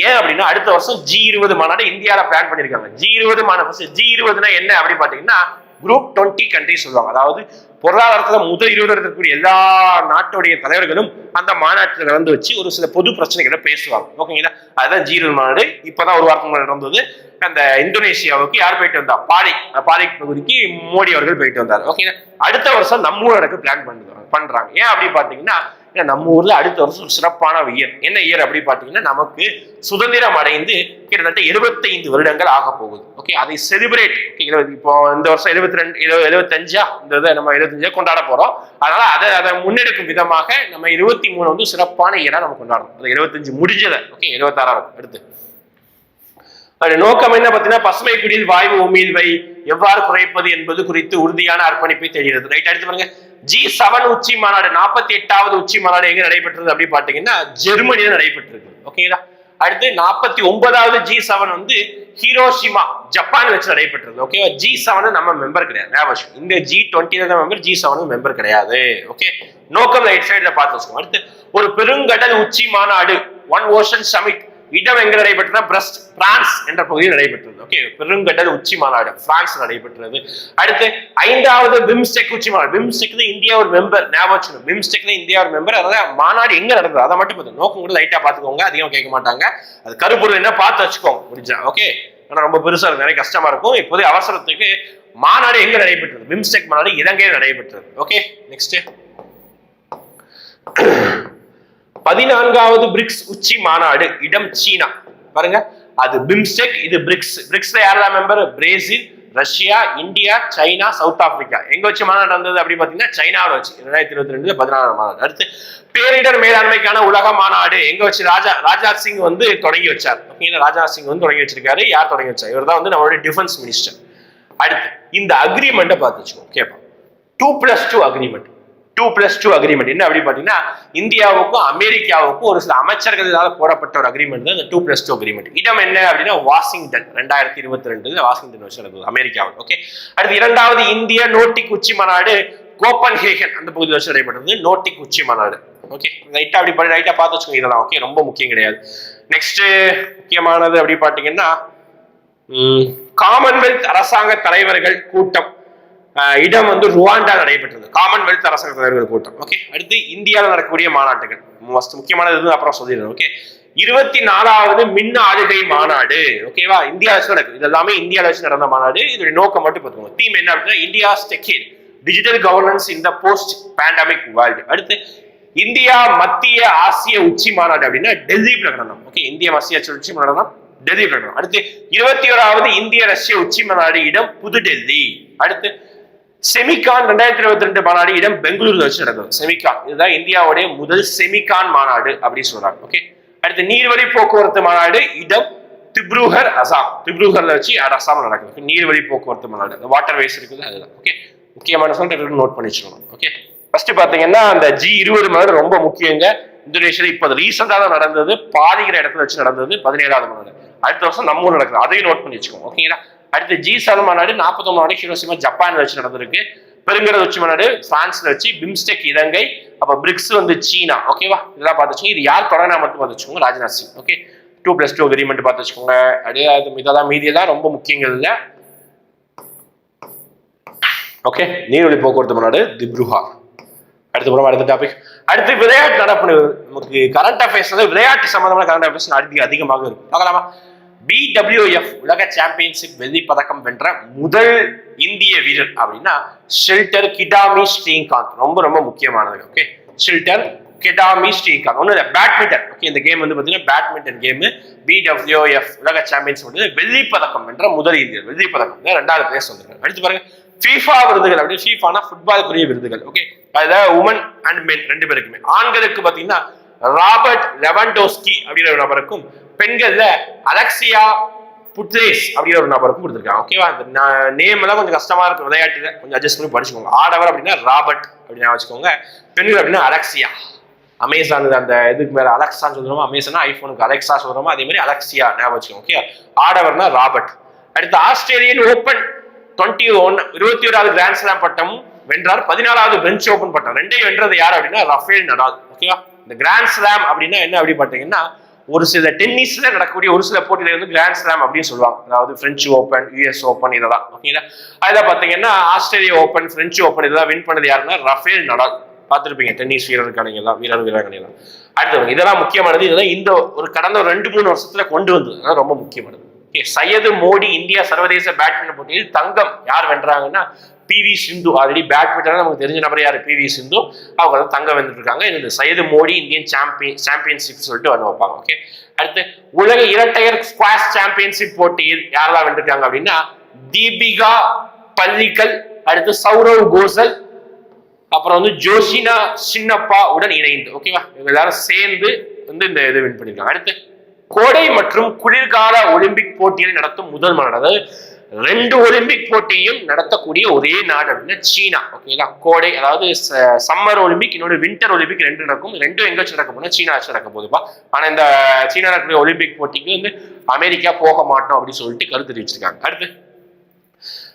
ஏன் அப்படின்னா அடுத்த வருஷம் ஜி இருபது மாநாடு இந்தியாவில் பிளான் பண்ணிருக்காங்க ஜி இருபது மாநாடு. ஜி இருபதுனா என்ன அப்படின்னு பாத்தீங்கன்னா குரூப் டுவெண்ட்டி கண்ட்ரி சொல்லுவாங்க. அதாவது பொருளாதாரத்தில் முதல் இருபது இருக்கக்கூடிய எல்லா நாட்டுடைய தலைவர்களும் அந்த மாநாட்டில் நடந்து வச்சு ஒரு சில பொது பிரச்சனைகளை பேசுவாங்க. ஓகேங்களா அதுதான் ஜீரோ இருபது மாநாடு. இப்பதான் ஒரு வாரத்துக்கு நடந்தது. அந்த இந்தோனேஷியாவுக்கு யார் போயிட்டு வந்தா? பாரி பாலை பகுதிக்கு மோடி அவர்கள் போயிட்டு வந்தார். ஓகேங்களா அடுத்த வருஷம் நம்ம நடக்க பிளான் பண்ணுறாங்க பண்றாங்க. ஏன் அப்படி பார்த்தீங்கன்னா ஏன்னா நம்ம ஊர்ல அடுத்த வருஷம் ஒரு சிறப்பான இயர் என்ன இயர் அப்படி பார்த்தீங்கன்னா நமக்கு சுதந்திரம் அடைந்து கிட்டத்தட்ட 75 வருடங்கள் ஆக போகுது. ஓகே அதை செலிப்ரேட் இப்போ இந்த வருஷம் எழுபத்தி ரெண்டு எழுபத்தஞ்சா இந்த இதை நம்ம எழுபத்தஞ்சா கொண்டாட போறோம். அதனால அதை அதை முன்னெடுக்கும் விதமாக நம்ம இருபத்தி மூணு வந்து சிறப்பான இயரா நம்ம கொண்டாடணும். அது எழுபத்தஞ்சு முடிஞ்சதை ஓகே எழுபத்தாறா அடுத்து. அதோட நோக்கம் என்ன பார்த்தீங்கன்னா பசுமை குடியில் வாயு உமிழ்வை எவ்வாறு குறைப்பது என்பது குறித்து உறுதியான அர்ப்பணிப்பை தெரிகிறது ரைட் அடுத்து பாருங்க. ஜி செவன் உச்சி மாநாடு நாற்பத்தி எட்டாவது உச்சி மாநாடு எங்க நடைபெற்றது அப்படி பாத்தீங்கன்னா ஜெர்மனியில நடைபெற்றிருக்கு. ஓகேங்களா அடுத்து நாற்பத்தி ஒன்பதாவது ஜி செவன் வந்து ஹீரோஷிமா ஜப்பான் வச்சு நடைபெற்றது. ஓகேவா ஜி செவன் நம்ம மெம்பர் கிடையாது. ஞாபகம் இந்த ஜி டுவெண்ட்டில தான் மெம்பர் ஜி செவன் மெம்பர் கிடையாது. ஓகே நோக்கம் ரைட் சைடுல பார்த்து வச்சுக்கோங்க. அடுத்து ஒரு பெருங்கடல் உச்சி மாநாடு ஒன் ஓஷன் சமிட் இடம் எங்க நடைபெற்றதா பிரஸ்ட் பிரான்ஸ் என்ற பகுதியில் நடைபெற்றது. ஓகே பெருங்கடல் உச்சி மாநாடு பிரான்ஸ் நடைபெற்றது. அடுத்து ஐந்தாவது பிம்ஸ்டெக் உச்சி மாநாடு. பிம்ஸ்டெக் இந்தியா ஒரு மெம்பர் ஞாபகம் பிம்ஸ்டெக் இந்தியா ஒரு மெம்பர் அதாவது மாநாடு எங்க நடந்தது? அதை மட்டும் பார்த்து நோக்கம் கூட லைட்டா பாத்துக்கோங்க அதிகம் கேட்க மாட்டாங்க. அது கருப்பொருள் என்ன பார்த்து வச்சுக்கோங்க முடிஞ்சா. ஓகே ஆனா ரொம்ப பெருசா இருக்கும் நிறைய கஷ்டமா இருக்கும். இப்போதைய அவசரத்துக்கு மாநாடு எங்க நடைபெற்றது? பிம்ஸ்டெக் மாநாடு இலங்கையில் நடைபெற்றது. ஓகே நெக்ஸ்ட் பதினான்காவது பிரிக்ஸ் உச்சி மாநாடு இடம் சீனா. பாருங்க அது பிம்ஸ்டெக் இது பிரிக்ஸ். பிரிக்ஸ்ல யாரெல்லாம் member Brazil Russia India China South Africa. எங்க வச்சு மாநாடு நடந்தது அப்படின்னு பாத்தீங்கன்னா சைனாவில் வச்சு. ரெண்டாயிரத்தி இருபத்தி ரெண்டுல பதினாறாம் மாநாடு. அடுத்து பேரிடர் மேலாண்மைக்கான உலக மாநாடு. எங்க வச்சு ராஜா ராஜ்நாத் சிங் வந்து தொடங்கி வச்சார். ஓகேங்களா ராஜ்நாத் சிங் வந்து தொடங்கி வச்சிருக்காரு. யார் தொடங்கி வச்சார்? இவர் தான் வந்து நம்மளுடைய டிஃபென்ஸ் மினிஸ்டர் அடுத்து இந்த அக்ரிமெண்ட்டை பார்த்து கேட்போம் two plus two agreement two plus two agreement என்ன அப்படி பார்த்தீங்கன்னா இந்தியாவுக்கும் அமெரிக்காவுக்கும் ஒரு சில அமைச்சர்களால் போடப்பட்ட ஒரு அக்ரிமெண்ட் தான் இந்த டூ பிளஸ் டூ அக்ரிமெண்ட் இடம் என்ன அப்படின்னா வாஷிங்டன் ரெண்டாயிரத்தி இருபத்தி ரெண்டு வாஷிங்டன் வச்சு நடந்தது அமெரிக்காவில் ஓகே அடுத்து இரண்டாவது இந்திய நோட்டிக் உச்சி மாநாடு கோப்பன்ஹேகன் அந்த பகுதியில் வச்சு நடைபெற்றது நோட்டிக் உச்சி மாநாடு ஓகே லைட்டா அப்படி பண்ணி லைட்டா பார்த்து வச்சுக்கோங்க இதெல்லாம் ஓகே ரொம்ப முக்கியம் கிடையாது. நெக்ஸ்ட் முக்கியமானது அப்படி பார்த்தீங்கன்னா காமன்வெல்த் அரசாங்க தலைவர்கள் கூட்டம். இடம் வந்து ருவாண்டா நடைபெற்றது காமன்வெல்த் அரசாங்க தலைவர்கள் கூட்டம். ஓகே அடுத்து இந்தியாவில் நடக்கக்கூடிய மாநாட்டுகள். மஸ்ட் முக்கியமானது அப்புறம் சொல்லிடுறேன். ஓகே இருபத்தி நாலாவது மின் ஆளுகை மாநாடு. ஓகேவா இந்தியா வச்சு நடக்கு இது எல்லாமே இந்தியாவில் வச்சு நடந்த மாநாடு. இதோட நோக்கம் மட்டும் பார்த்துக்கோங்க தீம் என்ன அப்படின்னா India decade digital governance in the post pandemic world அடுத்து இந்தியா மத்திய ஆசிய உச்சி மாநாடு அப்படின்னா டெல்லி பிரகடனம். ஓகே இந்திய மத்திய உச்சி மாநாடு டெல்லி பிரகடனம். அடுத்து இருபத்தி ஓராவது இந்திய ரஷ்ய உச்சி மாநாடு இடம் புதுடெல்லி. அடுத்து செமிகான் ரெண்டாயிரத்தி இருபத்தி ரெண்டு மாநாடு இடம் பெங்களூர்ல வச்சு நடக்கும் செமிகான். இதுதான் இந்தியாவுடைய முதல் செமிகான் மாநாடு அப்படின்னு சொல்றாங்க. ஓகே அடுத்து நீர்வழி போக்குவரத்து மாநாடு இடம் திப்ருகர் அசாம். திப்ருகர்ல வச்சு அசாம் நடக்குது. நீர்வழி போக்குவரத்து மாநாடு. வாட்டர் வேஸ் இருக்குது அதுதான். ஓகே முக்கியமான சொல்லிட்டு நோட் பண்ணி வச்சுக்கணும். ஓகே ஃபர்ஸ்ட் பாத்தீங்கன்னா அந்த ஜி இருபது மாநாடு ரொம்ப முக்கியங்க. இந்தோனேஷியால இப்போ ரீசெண்டாக தான் நடந்தது. பாதிக்கிற இடத்துல வச்சு நடந்தது. பதினேழாவது மாநாடு. அடுத்த வருஷம் நம்ம நடக்குது. அதையும் நோட் பண்ணி வச்சுக்கோங்க ஓகேங்களா அடுத்து ஜி செவன் மாநாடு நாற்பத்தொன்பது மாநாடு ஹிரோசிமா ஜப்பான்ல வச்சு நடந்திருக்கு. பெருங்கடல் உச்சி மாநாடு பிரான்ஸ்ல வச்சு பிம்ஸ்டெக் இலங்கை அப்ப பிரிக்ஸ் வந்து சீனா. ஓகேவா இதெல்லாம் பார்த்து இது யார் தொடங்கினா மட்டும் பார்த்துச்சுங்க வச்சுக்கோங்க. Rajnath Singh. Okay two plus two agreement பார்த்து வச்சுக்கோங்க. அப்படியே இதெல்லாம் மீதியெல்லாம் ரொம்ப முக்கியங்கள் இல்லை. ஓகே நீர்வழி போக்குவரத்து மாநாடு திப்ருஹா அடுத்து போறோம் அடுத்த டாபிக் அடுத்து விளையாட்டு நடப்பு. நமக்கு கரண்ட் அஃபேர்ஸ் வந்து விளையாட்டு சம்பந்தமான கரண்ட் அஃபேர்ஸ் அதிக அதிகமாக இருக்கும். பார்க்கலாமா? பிடபிள்யூஎஃப் உலக சாம்பியன்ஷிப் வெள்ளி பதக்கம் வென்ற முதல் இந்திய வீரர் அப்படின்னா ஷெல்டர் கிடாமி ஸ்ரீகாந்த் ரொம்ப ரொம்ப முக்கியமானது ஓகே ஷெல்டர் கிடாமி ஸ்ரீகாந்த் ஒன்றும் இல்லை பேட்மிண்டன் ஓகே இந்த கேம் வந்து பார்த்தீங்கன்னா பேட்மிண்டன் கேமு பிடபிள்யூஎஃப் உலக சாம்பியன்ஷிப் வந்து வெள்ளி பதக்கம் வென்ற முதல் இந்தியர். வெள்ளி பதக்கம் ரெண்டாவது பிளேஸ் சொல்றாங்க அடுத்து பாருங்க ஃபீஃபா விருதுகள் அப்படின்னு ஃபீஃபானா ஃபுட்பாலுக்குரிய விருதுகள் ஓகே அதில் உமன் அண்ட் மென் ரெண்டு பேருக்குமே. ஆண்களுக்கு பார்த்தீங்கன்னா ராபர்ட் லெவன்டோஸ்கி அப்படிங்கிற ஒரு நபருக்கும் பெண்கள்ல அலெக்சியா புட்ரேஸ் அப்படிங்கிற ஒரு நபருக்கும் கொடுத்துருக்காங்க. ஓகேவா இந்த நேம் எல்லாம் கொஞ்சம் கஷ்டமா இருக்கு விளையாட்டுல. கொஞ்சம் அட்ஜஸ்ட் பண்ணி படிச்சுக்கோங்க. ஆடவர் அப்படின்னா ராபர்ட் அப்படின்னு வச்சுக்கோங்க. பெண்கள் அப்படின்னா அலெக்சியா. அமேசான் அந்த இதுக்கு மேல அலெக்சான்னு சொல்றோமோ அமேசானா ஐபோனுக்கு அலெக்சா சொல்றோமோ அதே மாதிரி அலெக்சியா ஞாபகம் வச்சுக்கோங்க ஓகே ஆடவர்னா ராபர்ட். அடுத்து ஆஸ்திரேலியன் ஓப்பன் டுவெண்ட்டி ஒன் இருபத்தி ஓராவது கிராண்ட் ஸ்லாம் பட்டம் வென்றார். பதினாலாவது பிரெஞ்ச் ஓப்பன் பட்டம். ரெண்டையும் வென்றது யார் அப்படின்னா ரஃபேல் நடால். ஓகேவா இந்த கிராண்ட் ஸ்லாம் அப்படின்னா என்ன அப்படி பார்த்தீங்கன்னா ஒரு சில டென்னிஸ்ல நடக்கக்கூடிய ஒரு சில போட்டியில வந்து கிராண்ட் ஸ்லாம் அப்படின்னு சொல்லுவாங்க. அதாவது பிரெஞ்சு ஓப்பன் யூஎஸ் ஓப்பன் இதெல்லாம். ஓகேங்களா அதுல பாத்தீங்கன்னா ஆஸ்திரேலியா ஓப்பன் பிரெஞ்சு ஓப்பன் இதெல்லாம் வின் பண்ணது யாருன்னா ரஃபேல் நடால் பார்த்துருப்பீங்க டென்னிஸ் வீரர்களுக்கான எல்லாம் வீரர் வீராங்கனை எல்லாம். அடுத்து இதெல்லாம் முக்கியமானது இதெல்லாம் இந்த ஒரு கடந்த ஒரு ரெண்டு மூணு வருஷத்துல கொண்டு வந்தது. ரொம்ப முக்கியமானது. சையது மோடி இந்தியா சர்வதேச பேட்மிண்டன் போட்டியில் தங்கம் யார் வென்றாங்கன்னா P V Sindhu. Already badminton நமக்கு தெரிஞ்ச நபர் யார்? P V Sindhu. அவங்க வந்து தங்கம் வென்றுட்டு இருக்காங்க இந்த Syed Modi Indian champion championship சொல்லிட்டு வந்து வைப்பாங்க. ஓகே அடுத்து உலக இரட்டையர் ஸ்குவாஷ் சாம்பியன்ஷிப் போட்டியில் யாரெல்லாம் வென்றிருக்காங்க அப்படின்னா தீபிகா பள்ளிக்கல் அடுத்து சௌரவ் கோசல் அப்புறம் வந்து ஜோஷினா சின்னப்பா உடன் இணைந்து. ஓகேவா? இவங்க எல்லாரும் சேர்ந்து வந்து இந்த இது வின் பண்ணிருக்காங்க. அடுத்து கோடை மற்றும் குளிர்கால ஒலிம்பிக் போட்டியில் நடத்தும் முதல் மாநாடு. அதாவது ரெண்டு ஒலிம்பிக் போட்டியும் நடத்தக்கூடிய ஒரே நாடு அப்படின்னா சீனா. ஓகேங்களா கோடை அதாவது சம்மர் ஒலிம்பிக் இன்னொரு வின்டர் ஒலிம்பிக் ரெண்டு நடக்கும். ரெண்டும் எங்க வச்சு நடக்க போனா சீனா வச்சு நடக்க போதுப்பா ஆனா இந்த சீனா நடக்கக்கூடிய ஒலிம்பிக் போட்டிக்கு வந்து அமெரிக்கா போக மாட்டோம் அப்படின்னு சொல்லிட்டு கருத்து தெரிவிச்சிருக்காங்க. அடுத்து.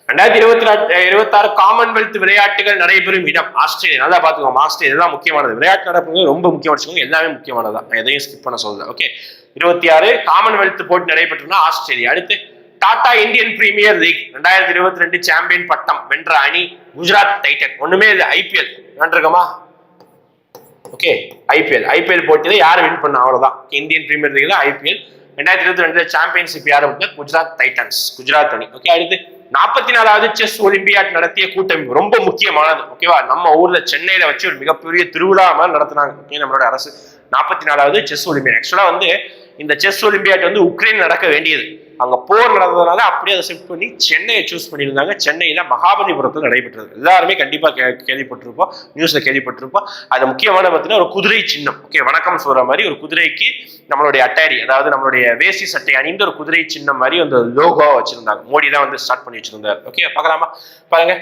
ரெண்டாயிரத்தி இருபத்தி ரெண்டு இருபத்தாறு காமன்வெல்த் விளையாட்டுகள் நடைபெறும் இடம். ஆஸ்திரேலியா. நல்லா பாத்துக்கோங்க ஆஸ்திரேலியா தான் முக்கியமானது. விளையாட்டு நடப்புங்க ரொம்ப முக்கியமான எல்லாமே முக்கியமானது? தான் எதையும் ஸ்கிப் பண்ண சொல்லல. ஓகே இருபத்தி ஆறு காமன்வெல்த் போட்டி நடைபெற்றுனா ஆஸ்திரேலியா. அடுத்து டாடா இந்தியன் பிரீமியர் லீக். ரெண்டாயிரத்தி இருபத்தி ரெண்டு சாம்பியன் பட்டம். வென்ற அணி குஜராத் டைட்டன் ஒண்ணுமே இது ஐபிஎல் நன்றிருக்கமா ஓகே ஐபிஎல் ஐபிஎல் போட்டியில யார் வின் பண்ண? அவ்வளவுதான். இந்தியன் பிரீமியர் லீக்ல ஐபிஎல் ரெண்டாயிரத்தி இருபத்தி ரெண்டுல சாம்பியன்ஷிப் யாரும் குஜராத் டைட்டன்ஸ் குஜராத் அணி. ஓகே அடுத்து நாற்பத்தி நாலாவது செஸ் ஒலிம்பியாட் நடத்திய கூட்டமைப்பு ரொம்ப முக்கியமானது ஓகேவா? நம்ம ஊர்ல சென்னையில வச்சு ஒரு மிகப்பெரிய திருவிழா மாதிரி நடத்துனாங்க ஓகே? நம்மளோட அரசு. நாற்பத்தி நாலாவது செஸ் ஒலிம்பியாட். ஆக்சுவலா வந்து இந்த செஸ் ஒலிம்பியாட் வந்து உக்ரைன் நடக்க வேண்டியது. அங்கே போர் நடந்ததுனால அப்படியே அதை ஷிஃப்ட் பண்ணி சென்னையை சூஸ் பண்ணியிருந்தாங்க. சென்னையில் மகாபலிபுரத்தில் நடைபெற்றது. எல்லாருமே கண்டிப்பாக கே கேள்விப்பட்டிருப்போம். நியூஸில் கேள்விப்பட்டிருப்போம். அது முக்கியமான பார்த்தீங்கன்னா ஒரு குதிரை சின்னம். ஓகே வணக்கம் சொல்கிற மாதிரி ஒரு குதிரைக்கு நம்மளுடைய அட்டாரி அதாவது நம்மளுடைய வேசி சட்டை அணிந்த ஒரு குதிரை சின்னம் மாதிரி அந்த லோகோ வச்சுருந்தாங்க. மோடி தான் வந்து ஸ்டார்ட் பண்ணி வச்சுருந்தார். ஓகே பார்க்கலாமா? பாருங்க.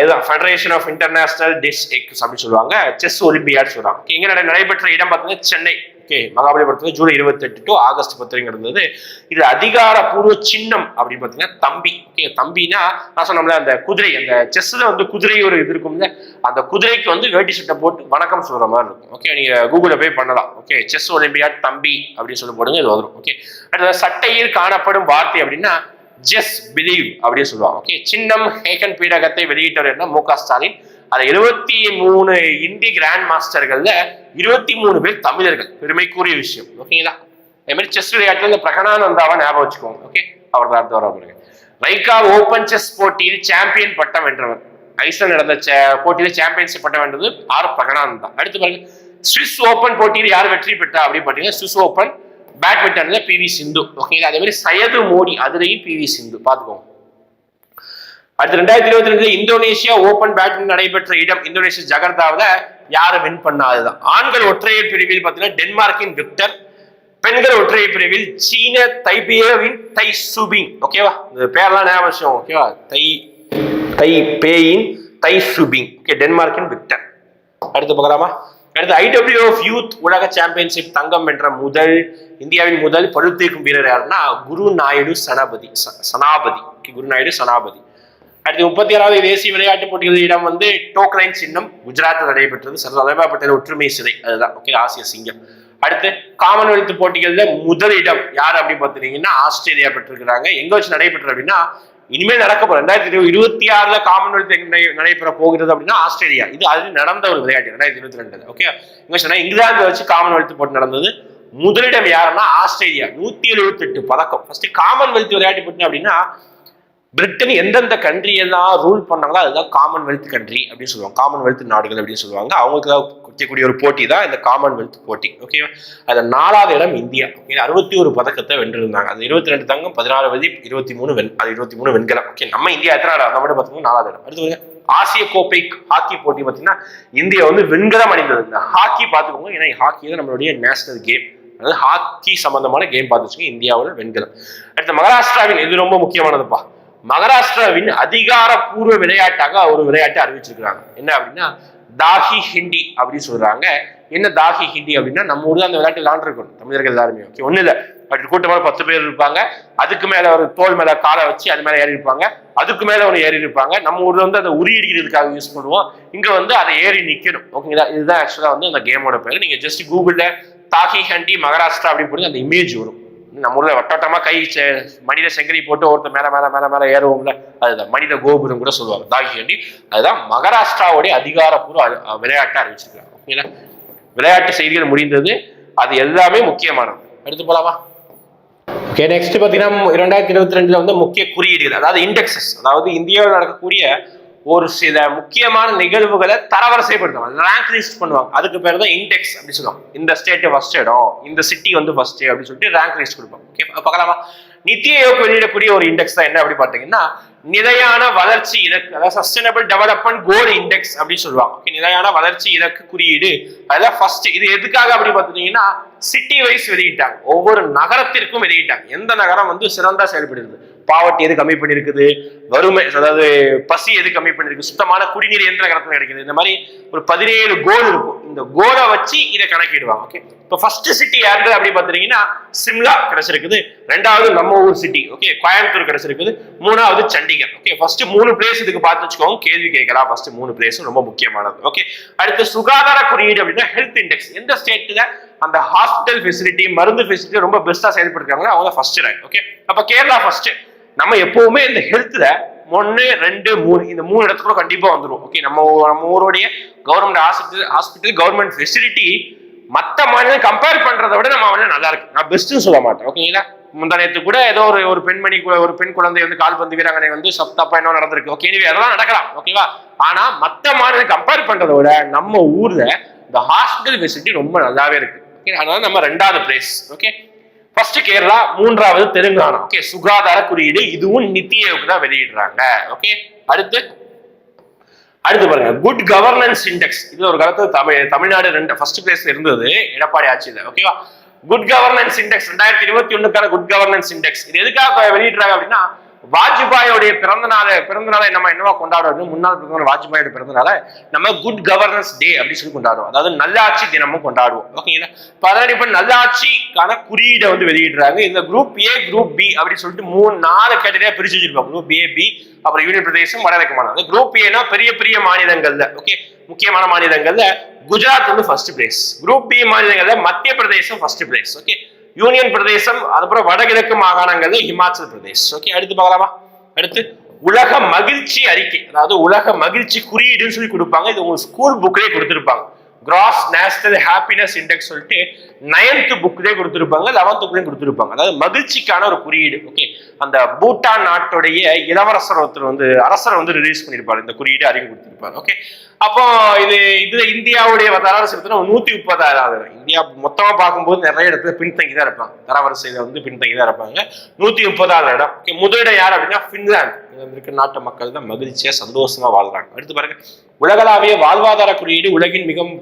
இதுதான். ஃபெடரேஷன் ஆஃப் இன்டர்நேஷனல் டிஸ் எக்ஸ் அப்படின்னு சொல்லுவாங்க. செஸ் ஒலிம்பியாட் சொல்கிறாங்க இங்கே நடைபெற்ற இடம் பார்த்தீங்கன்னா சென்னை. ஓகே மகாபலிபுரத்தில் ஜூலை இருபத்தி எட்டு டு ஆகஸ்ட் பத்து வரைக்கும் நடந்தது. இது அதிகாரப்பூர்வ சின்னம் அப்படின்னு பார்த்தீங்கன்னா தம்பி. ஓகே தம்பினா நான் சொன்னோம்ல அந்த குதிரை அந்த செஸ்ஸில் வந்து குதிரை ஒரு இது இருக்கும்ல அந்த குதிரைக்கு வந்து வேட்டி சட்டை போட்டு வணக்கம் சொல்ற மாதிரி இருக்கும். ஓகே நீங்க கூகுளில் போய் பண்ணலாம். ஓகே செஸ் ஒலிம்பியாட் தம்பி அப்படின்னு சொல்லி போடுங்க இது வரும் ஓகே அடுத்த சட்டையில் காணப்படும் வார்த்தை அப்படின்னா ஜஸ்ட் பிலீவ் அப்படின்னு சொல்லுவாங்க. ஓகே சின்னம் ஹேகன் பீடகத்தை வெளியிட்டவர் என்ன? மு க ஸ்டாலின். அதுல எழுபத்தி மூணு இந்தி கிராண்ட் மாஸ்டர்கள்ல இருபத்தி மூணு பேர் தமிழர்கள். பெருமைக்குரிய விஷயம். ஓகேங்களா அதே மாதிரி செஸ் விளையாட்டுல இந்த பிரகனானந்தாவை ஞாபகம் வச்சுக்கோங்க. ஓகே அவர் தான் அடுத்த வர ரைகா ஓபன் செஸ் போட்டியில் சாம்பியன் பட்டம் வென்றவர். ஐஸ்ல நடந்த cha- போட்டியில சாம்பியன்ஷிப் பட்டம் வென்றது ஆர் பிரகனானந்தா. அடுத்து பாருங்க. சுவிஸ் ஓபன் போட்டியில் யார் வெற்றி பெற்றா அப்படின்னு பாத்தீங்கன்னா சுவிஸ் ஓபன் பேட்மிண்டன்ல பி வி சிந்து ஓகேங்களா அதே மாதிரி சையது மோடி அதுலயும் பி வி சிந்து பாத்துக்கோங்க. அடுத்து ரெண்டாயிரத்தி இருபத்தி ரெண்டுல இந்தோனேஷியா ஓபன் பேட்மிண்டன் நடைபெற்ற இடம் இந்தோனேஷியா ஜகர்தாவில் யாரும் வின் பண்ணாதுதான் ஆண்கள் ஒற்றையர் பிரிவில் பார்த்தீங்கன்னா டென்மார்க்கின் விக்டர் பெண்கள் ஒற்றையர் பிரிவில் சீன தைபேவின் தை சுபிங் ஓகேவா இந்த பேர்லாம் ஞாபகம் ஓகேவா தை தை பேயின் தை சுபிங் ஓகே டென்மார்க்கின் விக்டர். அடுத்து பார்க்கலாமா? அடுத்து ஐடபிள்யூ ஆஃப் யூத் உலக சாம்பியன்ஷிப் தங்கம் வென்ற முதல் இந்தியாவின் முதல் பழுத்தேக்கும் வீரர் யாருன்னா குரு நாயுடு சனாபதி ச- சனாபதி. குரு நாயுடு சனாபதி. அடுத்து முப்பத்தி ஆறாவது தேசிய விளையாட்டு போட்டிகளில் இடம் வந்து டோக்ரைன் சின்னம் குஜராத்தில் நடைபெற்றது. சர்தார் வல்லபாய் பட்டேல் ஒற்றுமை சிலை. அதுதான். ஓகே ஆசிய சிங்கம். அடுத்து காமன்வெல்த் போட்டிகளில் முதல் இடம் யார் அப்படி பார்த்துட்டீங்கன்னா ஆஸ்திரேலியா பெற்றிருக்கிறாங்க. எங்க வச்சு நடைபெற்றது அப்படின்னா இனிமேல் நடக்க போற ரெண்டாயிரத்தி இருபத்தி ஆறுல காமன்வெல்த் நடைபெற போகிறது அப்படின்னா ஆஸ்திரேலியா. இது அது நடந்த ஒரு விளையாட்டு ரெண்டாயிரத்தி இருபத்தி ரெண்டு ஓகே? இங்க சொன்னா இங்கிலாந்து வச்சு காமன்வெல்த் போட்டி நடந்தது. முதலிடம் யாருன்னா ஆஸ்திரேலியா. நூத்தி எழுபத்தி எட்டு பதக்கம். ஃபர்ஸ்ட் காமன்வெல்த் விளையாட்டு போட்டி அப்படின்னா பிரிட்டன் எந்தெந்த கண்ட்ரி எல்லாம் ரூல் பண்ணாங்களோ அதுதான் காமன்வெல்த் கண்ட்ரி அப்படின்னு சொல்லுவாங்க. காமன்வெல்த் நாடுகள் அப்படின்னு சொல்லுவாங்க. அவங்களுக்கு தான் வைக்கக்கூடிய ஒரு போட்டி தான் இந்த காமன்வெல்த் போட்டி. ஓகேவா அதுல நாலாவது இடம் இந்தியா. ஓகே அறுபத்தி ஒரு பதக்கத்தை வென்றிருந்தாங்க. அது இருபத்தி ரெண்டு தங்கம் பதினாறு வதி இருபத்தி மூணு வெண் அது இருபத்தி மூணு வெண்கலம். ஓகே நம்ம இந்தியா எத்தனை இடம் நம்ம பார்த்தீங்கன்னா நாலாவது இடம். அடுத்து ஆசிய கோப்பை ஹாக்கி போட்டி பார்த்தீங்கன்னா இந்தியா வந்து வெண்கலம் அடைந்தது இந்த ஹாக்கி பார்த்துக்கோங்க ஏன்னா ஹாக்கி தான் நம்மளுடைய நேஷனல் கேம் அதாவது ஹாக்கி சம்பந்தமான கேம் பார்த்து வச்சுக்கோங்க இந்தியாவில் வெண்கலம். அடுத்து மகாராஷ்டிராவின் இது ரொம்ப முக்கியமானதுப்பா. மகாராஷ்டிராவின் அதிகாரப்பூர்வ விளையாட்டாக ஒரு விளையாட்டை அறிவிச்சிருக்கிறாங்க. என்ன அப்படின்னா தாஹி ஹிண்டி அப்படின்னு சொல்றாங்க. என்ன தாஹி ஹிண்டி அப்படின்னா நம்ம ஊர்ல அந்த விளையாட்டு விளாண்டுருக்கணும் தமிழர்கள் எல்லாருமே ஓகே ஒண்ணு இல்லை. அப்படி கூட்டமாக பத்து பேர் இருப்பாங்க. அதுக்கு மேல ஒரு தோல் மேல காலை வச்சு அது மேல ஏறி இருப்பாங்க. அதுக்கு மேல ஒரு ஏறி இருப்பாங்க. நம்ம ஊர்ல வந்து அதை உரியடிக்கிறதுக்காக யூஸ் பண்ணுவோம். இங்க வந்து அதை ஏறி நிக்கணும். ஓகேங்களா இதுதான் ஆக்சுவலா வந்து அந்த கேமோட பேர். நீங்க ஜஸ்ட் கூகுள்ல தாஹி ஹண்டி மகாராஷ்டிரா அப்படின்னு போட்டு அந்த இமேஜ் வரும். நம்ம ஊர்ல வட்டோட்டமாக கை செ- மனித செங்கரி போட்டு ஒருத்தர் மேல மேல மேல மேல ஏறுவோம்ல அதுதான் மனித கோபுரம் கூட சொல்லுவாங்க. தாகி ஹண்டி அதுதான் மகாராஷ்டிராவுடைய அதிகாரப்பூர்வ விளையாட்டை அறிவிச்சிருக்காங்க. ஓகேங்களா விளையாட்டு செய்திகள் முடிந்தது. அது எல்லாமே முக்கியமானது. அடுத்து போலாமா? ஓகே நெக்ஸ்ட் பார்த்தீங்கன்னா இரண்டாயிரத்தி இருபத்தி ரெண்டுல வந்து முக்கிய குறியீடுகள் அதாவது இண்டெக்ஸஸ் அதாவது இந்தியாவில் நடக்கக்கூடிய ஒரு சில முக்கியமான நிகழ்வுகளை தரவரிசைப்படுத்துவாங்க ரேங்க் லிஸ்ட் பண்ணுவாங்க. அதுக்கு பேர் தான் இண்டெக்ஸ் அப்படின்னு சொல்லுவாங்க. இந்த ஸ்டேட் ஃபர்ஸ்ட் இடம் இந்த சிட்டி வந்து ஃபர்ஸ்ட் அப்படின்னு சொல்லிட்டு ரேங்க் லிஸ்ட் கொடுப்பாங்க. ஓகே பார்க்கலாமா? நித்திய யோக வெளியிடக்கூடிய ஒரு இண்டெக்ஸ் தான் என்ன அப்படி பார்த்தீங்கன்னா நிலையான வளர்ச்சி இலக்கு அதாவது சஸ்டைனபிள் டெவலப்மெண்ட் கோல் இண்டெக்ஸ் அப்படின்னு சொல்லுவாங்க. ஓகே நிலையான வளர்ச்சி இலக்கு குறியீடு அதெல்லாம் ஃபர்ஸ்ட் இது எதுக்காக அப்படி பார்த்தீங்கன்னா சிட்டி வைஸ் வெளியிட்டாங்க. ஒவ்வொரு நகரத்திற்கும் வெளியிட்டாங்க. எந்த நகரம் வந்து சிறந்தா செயல்படுது பாவட்டி எது கம்மி பண்ணியிருக்குது வறுமை அதாவது பசி எது கம்மி பண்ணிருக்கு சுத்தமான குடிநீர் எந்த நகரத்துல கிடைக்குது? இந்த மாதிரி ஒரு பதினேழு கோல் இருக்கும். இந்த கோலை வச்சு இதை கணக்கிடுவாங்க ஓகே இப்போ ஃபர்ஸ்ட் சிட்டி யாரு அப்படி பார்த்துட்டீங்கன்னா சிம்லா கிடைச்சிருக்குது. ரெண்டாவது நம்ம ஊர் சிட்டி ஓகே கோயம்புத்தூர் கிடைச்சிருக்குது. மூணாவது சண்டிகர் ஓகே ஃபர்ஸ்ட் மூணு பிளேஸ் இதுக்கு பார்த்து வச்சுக்கோங்க. கேள்வி கேட்கலாம். ஃபர்ஸ்ட் மூணு பிளேஸும் ரொம்ப முக்கியமானது ஓகே அடுத்து சுகாதார குறியீடு அப்படின்னா ஹெல்த் இண்டெக்ஸ் எந்த ஸ்டேட்டில் அந்த ஹாஸ்பிட்டல் ஃபெசிலிட்டி மருந்து ஃபெசிலிட்டி ரொம்ப பெஸ்ட்டாக செயல்படுத்துறாங்களோ அவங்க ஃபர்ஸ்ட் ரேங்க் ஓகே அப்போ கேரளா ஃபர்ஸ்ட் நம்ம எப்பவுமே இந்த ஹெல்த்ல ஒன்னு ரெண்டு மூணு இந்த மூணு இடத்துக்குள்ள கண்டிப்பா வந்துடும் ஓகே நம்ம நம்ம ஊருடைய government hospital hospital government facility மத்த மாநிலம் கம்பேர் பண்றதை விட நம்ம வந்து நல்லா இருக்கு. நான் பெஸ்ட்னு சொல்ல மாட்டேன். ஓகேங்களா முந்தா கூட ஏதோ ஒரு ஒரு பெண்மணி ஒரு பெண் குழந்தை வந்து கால்பந்து வீராங்கனை வந்து சப்தாப்பா என்ன நடந்திருக்கு. ஓகே எனவே அதெல்லாம் நடக்கலாம். ஓகேவா ஆனா மத்த மாநிலம் கம்பேர் பண்றதை விட நம்ம ஊர்ல இந்த ஹாஸ்பிட்டல் ஃபெசிலிட்டி ரொம்ப நல்லாவே இருக்கு. ஓகே அதனால நம்ம ரெண்டாவது பிளேஸ் ஓகே ஃபர்ஸ்ட் கேரளா மூன்றாவது தெலுங்கானா. ஓகே சுகாதார குறியீடு இதுவும் நித்தி ஆயோக் தான் வெளியிடுறாங்க. ஓகே அடுத்து அடுத்து பாருங்க. குட் கவர்னன்ஸ் இண்டெக்ஸ் இதுல ஒரு காலத்துல தமிழ் தமிழ்நாடு ரெண்டு ஃபர்ஸ்ட் பிளேஸ்ல இருந்தது. எடப்பாடி ஆட்சியில. ஓகேவா குட் கவர்னன்ஸ் இண்டெக்ஸ் ரெண்டாயிரத்தி இருபத்தி ஒண்ணுக்கான குட் கவர்னன்ஸ் இண்டெக்ஸ் இது எதுக்காக வெளியிடுறாங்க அப்படின்னா வாஜ்பாயோடைய பிறந்த நாளை பிறந்த நாளை நம்ம என்னவா கொண்டாடுறோம் முன்னாள் பிரதமர் வாஜ்பாயோட பிறந்த நாளை நம்ம குட் கவர்னன்ஸ் டே அப்படின்னு சொல்லி கொண்டாடுவோம். அதாவது நல்லாட்சி தினமும் கொண்டாடுவோம். ஓகேங்களா இப்போ இப்ப நல்லாட்சிக்கான குறியீடை வந்து வெளியிடுறாங்க. இந்த குரூப் ஏ குரூப் பி அப்படின்னு சொல்லிட்டு மூணு நாலு கேட்டரியா பிரிச்சு வச்சிருப்பாங்க. குரூப் ஏ பி அப்புறம் யூனியன் பிரதேசம் வடகிழக்கு மாநிலம். குரூப் ஏனா பெரிய பெரிய மாநிலங்கள்ல ஓகே முக்கியமான மாநிலங்கள்ல குஜராத் வந்து ஃபர்ஸ்ட் பிளேஸ் குரூப் பி மாநிலங்கள்ல மத்திய பிரதேசம் ஃபர்ஸ்ட் பிளேஸ் ஓகே யூனியன் பிரதேசம் அதுக்கப்புறம் வடகிழக்கு மாகாணங்கள்ல ஹிமாச்சல் பிரதேஷ். ஓகே அடுத்து பார்க்கலாமா அடுத்து உலக மகிழ்ச்சி அறிக்கை. அதாவது உலக மகிழ்ச்சி குறியீடுன்னு சொல்லி கொடுப்பாங்க. இது உங்க ஸ்கூல் புக்லேயே கொடுத்துருப்பாங்க. கிராஸ் நேஷனல் ஹாப்பினஸ் இண்டெக்ஸ் சொல்லிட்டு நைன்த் புக்லேயே கொடுத்துருப்பாங்க. லெவன்த் புக்லேயும் கொடுத்துருப்பாங்க. அதாவது மகிழ்ச்சிக்கான ஒரு குறியீடு. ஓகே அந்த பூட்டான் நாட்டுடைய இளவரசர் ஒருத்தர் வந்து அரசர் வந்து ரிலீஸ் பண்ணியிருப்பாரு. இந்த குறியீடு அறிவு கொடுத்துருப்பாங்க ஓகே அப்போ இது இதுல இந்தியாவுடைய தரவரிசை பார்த்தீங்கன்னா நூத்தி முப்பதாயிரம் இந்தியா மொத்தமா பார்க்கும்போது நிறைய இடத்துல பின்தங்கி தான் இருப்பாங்க. தரவரிசையில வந்து பின்தங்கி தான் இருப்பாங்க. நூத்தி முப்பதாவது இடம். ஓகே முதலிடம் யார் அப்படின்னா பின்லாந்து இங்க நாட்டு மக்கள் தான் மகிழ்ச்சியா சந்தோஷமா வாழ்றாங்க. அடுத்து பாருங்க. உலகளாவிய வாழ்வாதார குறியீடு உலகின் மிகவும்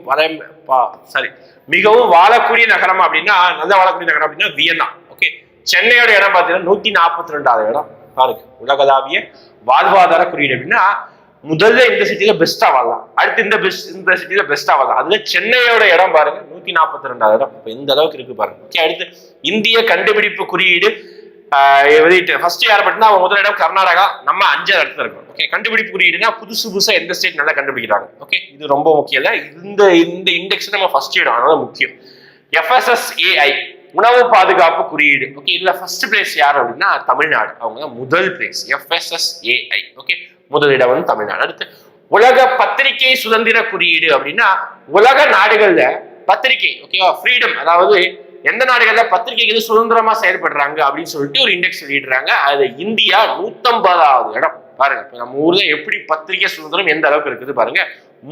சாரி மிகவும் வாழக்கூடிய நகரம் அப்படின்னா நல்ல வாழக்கூடிய நகரம் அப்படின்னா வியன்னா. ஓகே சென்னையோட இடம் பார்த்தீங்கன்னா நூத்தி நாற்பத்தி ரெண்டாவது இடம். பாருங்க. உலகளாவிய வாழ்வாதார குறியீடு அப்படின்னா முதல்ல இந்த சிட்டியில பெஸ்டா வாழலாம். அடுத்து இந்த பெஸ்ட் இந்த சிட்டியில பெஸ்டா வரலாம் அதுல சென்னையோட இடம் பாருங்க நூத்தி நாற்பத்தி ரெண்டாவது இடம். இப்ப இந்த அளவுக்கு இருக்கு பாருங்க. ஓகே அடுத்து இந்திய கண்டுபிடிப்பு குறியீடு ஃபர்ஸ்ட் யார் பட்டினா அவங்க முதல் இடம் கர்நாடகா நம்ம அஞ்சாவது இடத்துல இருக்கோம். ஓகே கண்டுபிடிப்பு குறியீடுனா புதுசு புதுசா எந்த ஸ்டேட் நல்லா கண்டுபிடிக்கிறாங்க? ஓகே இது ரொம்ப முக்கியம் இல்ல. இந்த இந்த இண்டெக்ஸ் நம்ம ஃபர்ஸ்ட் இடம் அதனால முக்கியம். எஃப்எஸ்எஸ்ஏஐ உணவு பாதுகாப்பு குறியீடு. ஓகே இதுல ஃபர்ஸ்ட் பிளேஸ் யார் அப்படின்னா தமிழ்நாடு. அவங்க தான் முதல் பிளேஸ் எஃப்எஸ்எஸ்ஏஐ ஓகே முதலிடம் வந்து தமிழ்நாடு. அடுத்து உலக பத்திரிகை சுதந்திர குறியீடு அப்படின்னா உலக நாடுகள்ல பத்திரிகை ஓகேவா ஃப்ரீடம் அதாவது எந்த நாடுகள்ல வந்து சுதந்திரமா செயல்படுறாங்க அப்படின்னு சொல்லிட்டு ஒரு இண்டெக்ஸ் வெளியிடுறாங்க. அது இந்தியா நூத்தம்பதாவது இடம். பாருங்க இப்ப நம்ம ஊர்ல எப்படி பத்திரிகை சுதந்திரம் எந்த அளவுக்கு இருக்குது பாருங்க.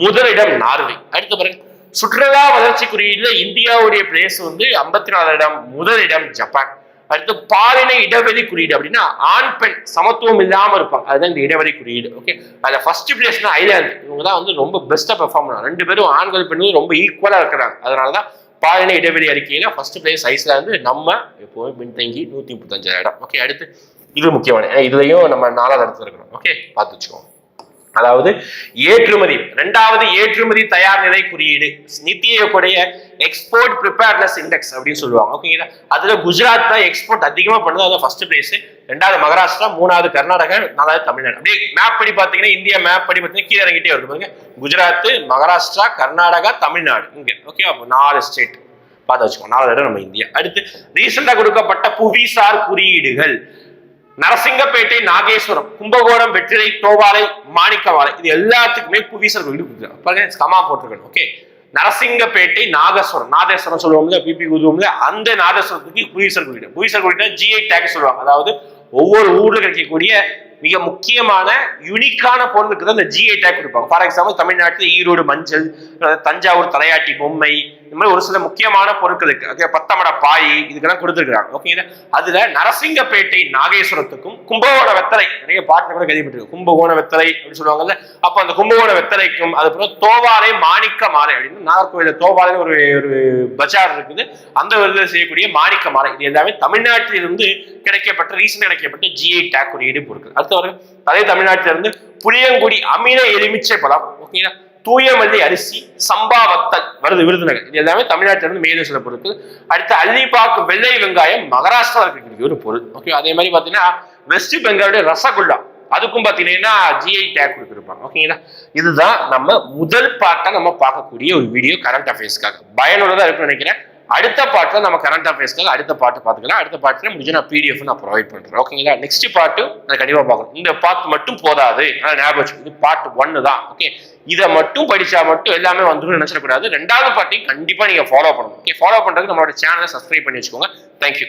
முதலிடம் நார்வே. அடுத்து பாருங்க சுற்றுலா வளர்ச்சி குறியீடுல இந்தியாவுடைய பிளேஸ் வந்து ஐம்பத்தி நாலு இடம் முதலிடம் ஜப்பான். அடுத்து பாலின இடைவெளி குறியீடு அப்படின்னா ஆண் பெண் சமத்துவம் இல்லாமல் இருப்பாங்க. அதுதான் இந்த இடைவெளி குறியீடு. ஓகே அதில் ஃபர்ஸ்ட் பிளேஸ்னா ஐலாந்து இவங்க தான் வந்து ரொம்ப பெஸ்ட்டாக பெர்ஃபார்ம் பண்ணாங்க. ரெண்டு பேரும் ஆண்கள் பெண்களும் ரொம்ப ஈக்குவலாக இருக்கிறாங்க. அதனாலதான் பாலின இடைவெளி அறிக்கையில் ஃபர்ஸ்ட் பிளேஸ் ஐஸ்லாந்து நம்ம எப்போதும் பின்தங்கி நூற்றி முப்பத்தஞ்சாயிரம் இடம். ஓகே அடுத்து இது முக்கியமான ஏன்னா நம்ம நாலாவது இடத்துல இருக்கிறோம் ஓகே பார்த்து வச்சுக்கோங்க. அதாவது ஏற்றுமதி. ரெண்டாவது ஏற்றுமதி தயார் நிலை குறியீடு. நித்தி எக்ஸ்போர்ட் ப்ரிப்பேர்னஸ் இண்டெக்ஸ் அப்படின்னு சொல்லுவாங்க. ஓகேங்களா அதுல குஜராத் தான் எக்ஸ்போர்ட் அதிகமா பண்ணுது. அதான் ஃபர்ஸ்ட் பிளேஸ் ரெண்டாவது மகாராஷ்டிரா மூணாவது கர்நாடகா நாலாவது தமிழ்நாடு. அப்படியே மேப் படி பாத்தீங்கன்னா இந்தியா மேப் படி பாத்தீங்கன்னா கீழே இறங்கிட்டே வருது பாருங்க. குஜராத் மகாராஷ்டிரா கர்நாடகா தமிழ்நாடு. இங்க. ஓகே அப்போ நாலு ஸ்டேட் பார்த்து வச்சுக்கோங்க நாலு இடம் நம்ம இந்தியா. அடுத்து ரீசெண்டா கொடுக்கப்பட்ட புவிசார் குறியீடுகள். நரசிங்கப்பேட்டை நாகேஸ்வரம் கும்பகோணம் வெற்றிலை தோவாலை மாணிக்கவாலை இது எல்லாத்துக்குமே புவிசர் வீடு கொடுத்துருக்காங்க பாருங்க கமா போட்டிருக்கணும் ஓகே நரசிங்கப்பேட்டை நாகேஸ்வரம் நாதேஸ்வரம் சொல்லுவாங்க பிபி குதுவோம்ல அந்த நாதேஸ்வரத்துக்கு புவிசர் குறியீடு புவிசர் குறியீடு ஜிஐ டேக் சொல்லுவாங்க. அதாவது ஒவ்வொரு ஊர்ல கிடைக்கக்கூடிய மிக முக்கியமான யுனிக்கான பொருளுக்கு தான் இந்த ஜிஐ டேக் கொடுப்பாங்க. ஃபார் எக்ஸாம்பிள் தமிழ்நாட்டில் ஈரோடு மஞ்சள் தஞ்சாவூர் தலையாட்டி பொம்மை இந்த மாதிரி ஒரு சில முக்கியமான பொருட்களுக்கு ஓகே பத்தமட பாய் இதுக்கெல்லாம் கொடுத்துருக்காங்க ஓகேங்களா அதுல நரசிங்கப்பேட்டை நாகேஸ்வரத்துக்கும் கும்பகோண வெத்தலை நிறைய பாட்டில் கூட கேள்விப்பட்டிருக்கு கும்பகோண வெத்தலை அப்படின்னு சொல்லுவாங்கல்ல அப்ப அந்த கும்பகோண வெத்தலைக்கும் அதுக்கப்புறம் தோவாலை மாணிக்க மாலை அப்படின்னு நாகர்கோவில தோவாலை ஒரு ஒரு பஜார் இருக்குது. அந்த ஒரு செய்யக்கூடிய மாணிக்க மாலை. இது எல்லாமே தமிழ்நாட்டிலிருந்து கிடைக்கப்பட்ட ரீசன் கிடைக்கப்பட்ட ஜிஐ டேக் குறியீடு பொருட்கள் அடுத்த வரும் அதே தமிழ்நாட்டிலிருந்து புளியங்குடி அமில எலுமிச்சை பழம். ஓகேங்களா? தூயமல்லி அரிசி சம்பாவத்தல் வருது விருதுநகர். இது எல்லாமே தமிழ்நாட்டிலிருந்து மேலும் சில பொருட்கள். அடுத்து அள்ளிப்பாக்கு வெள்ளை வெங்காயம் மகாராஷ்டிராவில் இருக்கக்கூடிய ஒரு பொருள். ஓகே அதே மாதிரி பார்த்தீங்கன்னா வெஸ்ட் பெங்காலுடைய ரசகுல்லா. அதுக்கும் பார்த்தீங்கன்னா ஜிஐ டேக் கொடுத்துருப்பாங்க. ஓகேங்களா இதுதான் நம்ம முதல் பாட்டை நம்ம பார்க்கக்கூடிய ஒரு வீடியோ கரண்ட் அஃபேர்ஸ்க்காக பயனுள்ளதாக இருக்குன்னு நினைக்கிறேன். அடுத்த பாட்டில் நம்ம கரண்ட் அஃபேர்ஸ்க்காக அடுத்த பாட்டு பார்த்துக்கலாம். அடுத்த பாட்டில் முடிஞ்சு நான் பிடிஎஃப் நான் ப்ரொவைட் பண்ணுறேன் ஓகேங்களா நெக்ஸ்ட் பாட்டு நான் கண்டிப்பாக பார்க்கணும். இந்த பாட்டு மட்டும் போதாது. ஆனா ஞாபகம் இது பாட்டு ஒன்று தான். ஓகே இதை மட்டும் படிச்சா மட்டும் எல்லாமே வந்துடும் நினைச்சிடக்கூடாது. ரெண்டாவது பாட்டையும் கண்டிப்பா நீங்க ஃபாலோ பண்ணணும். ஓகே ஃபாலோ பண்றதுக்கு நம்மளோட சேனலை சப்ஸ்கிரைப் பண்ணி வச்சுக்கோங்க. தேங்க்யூ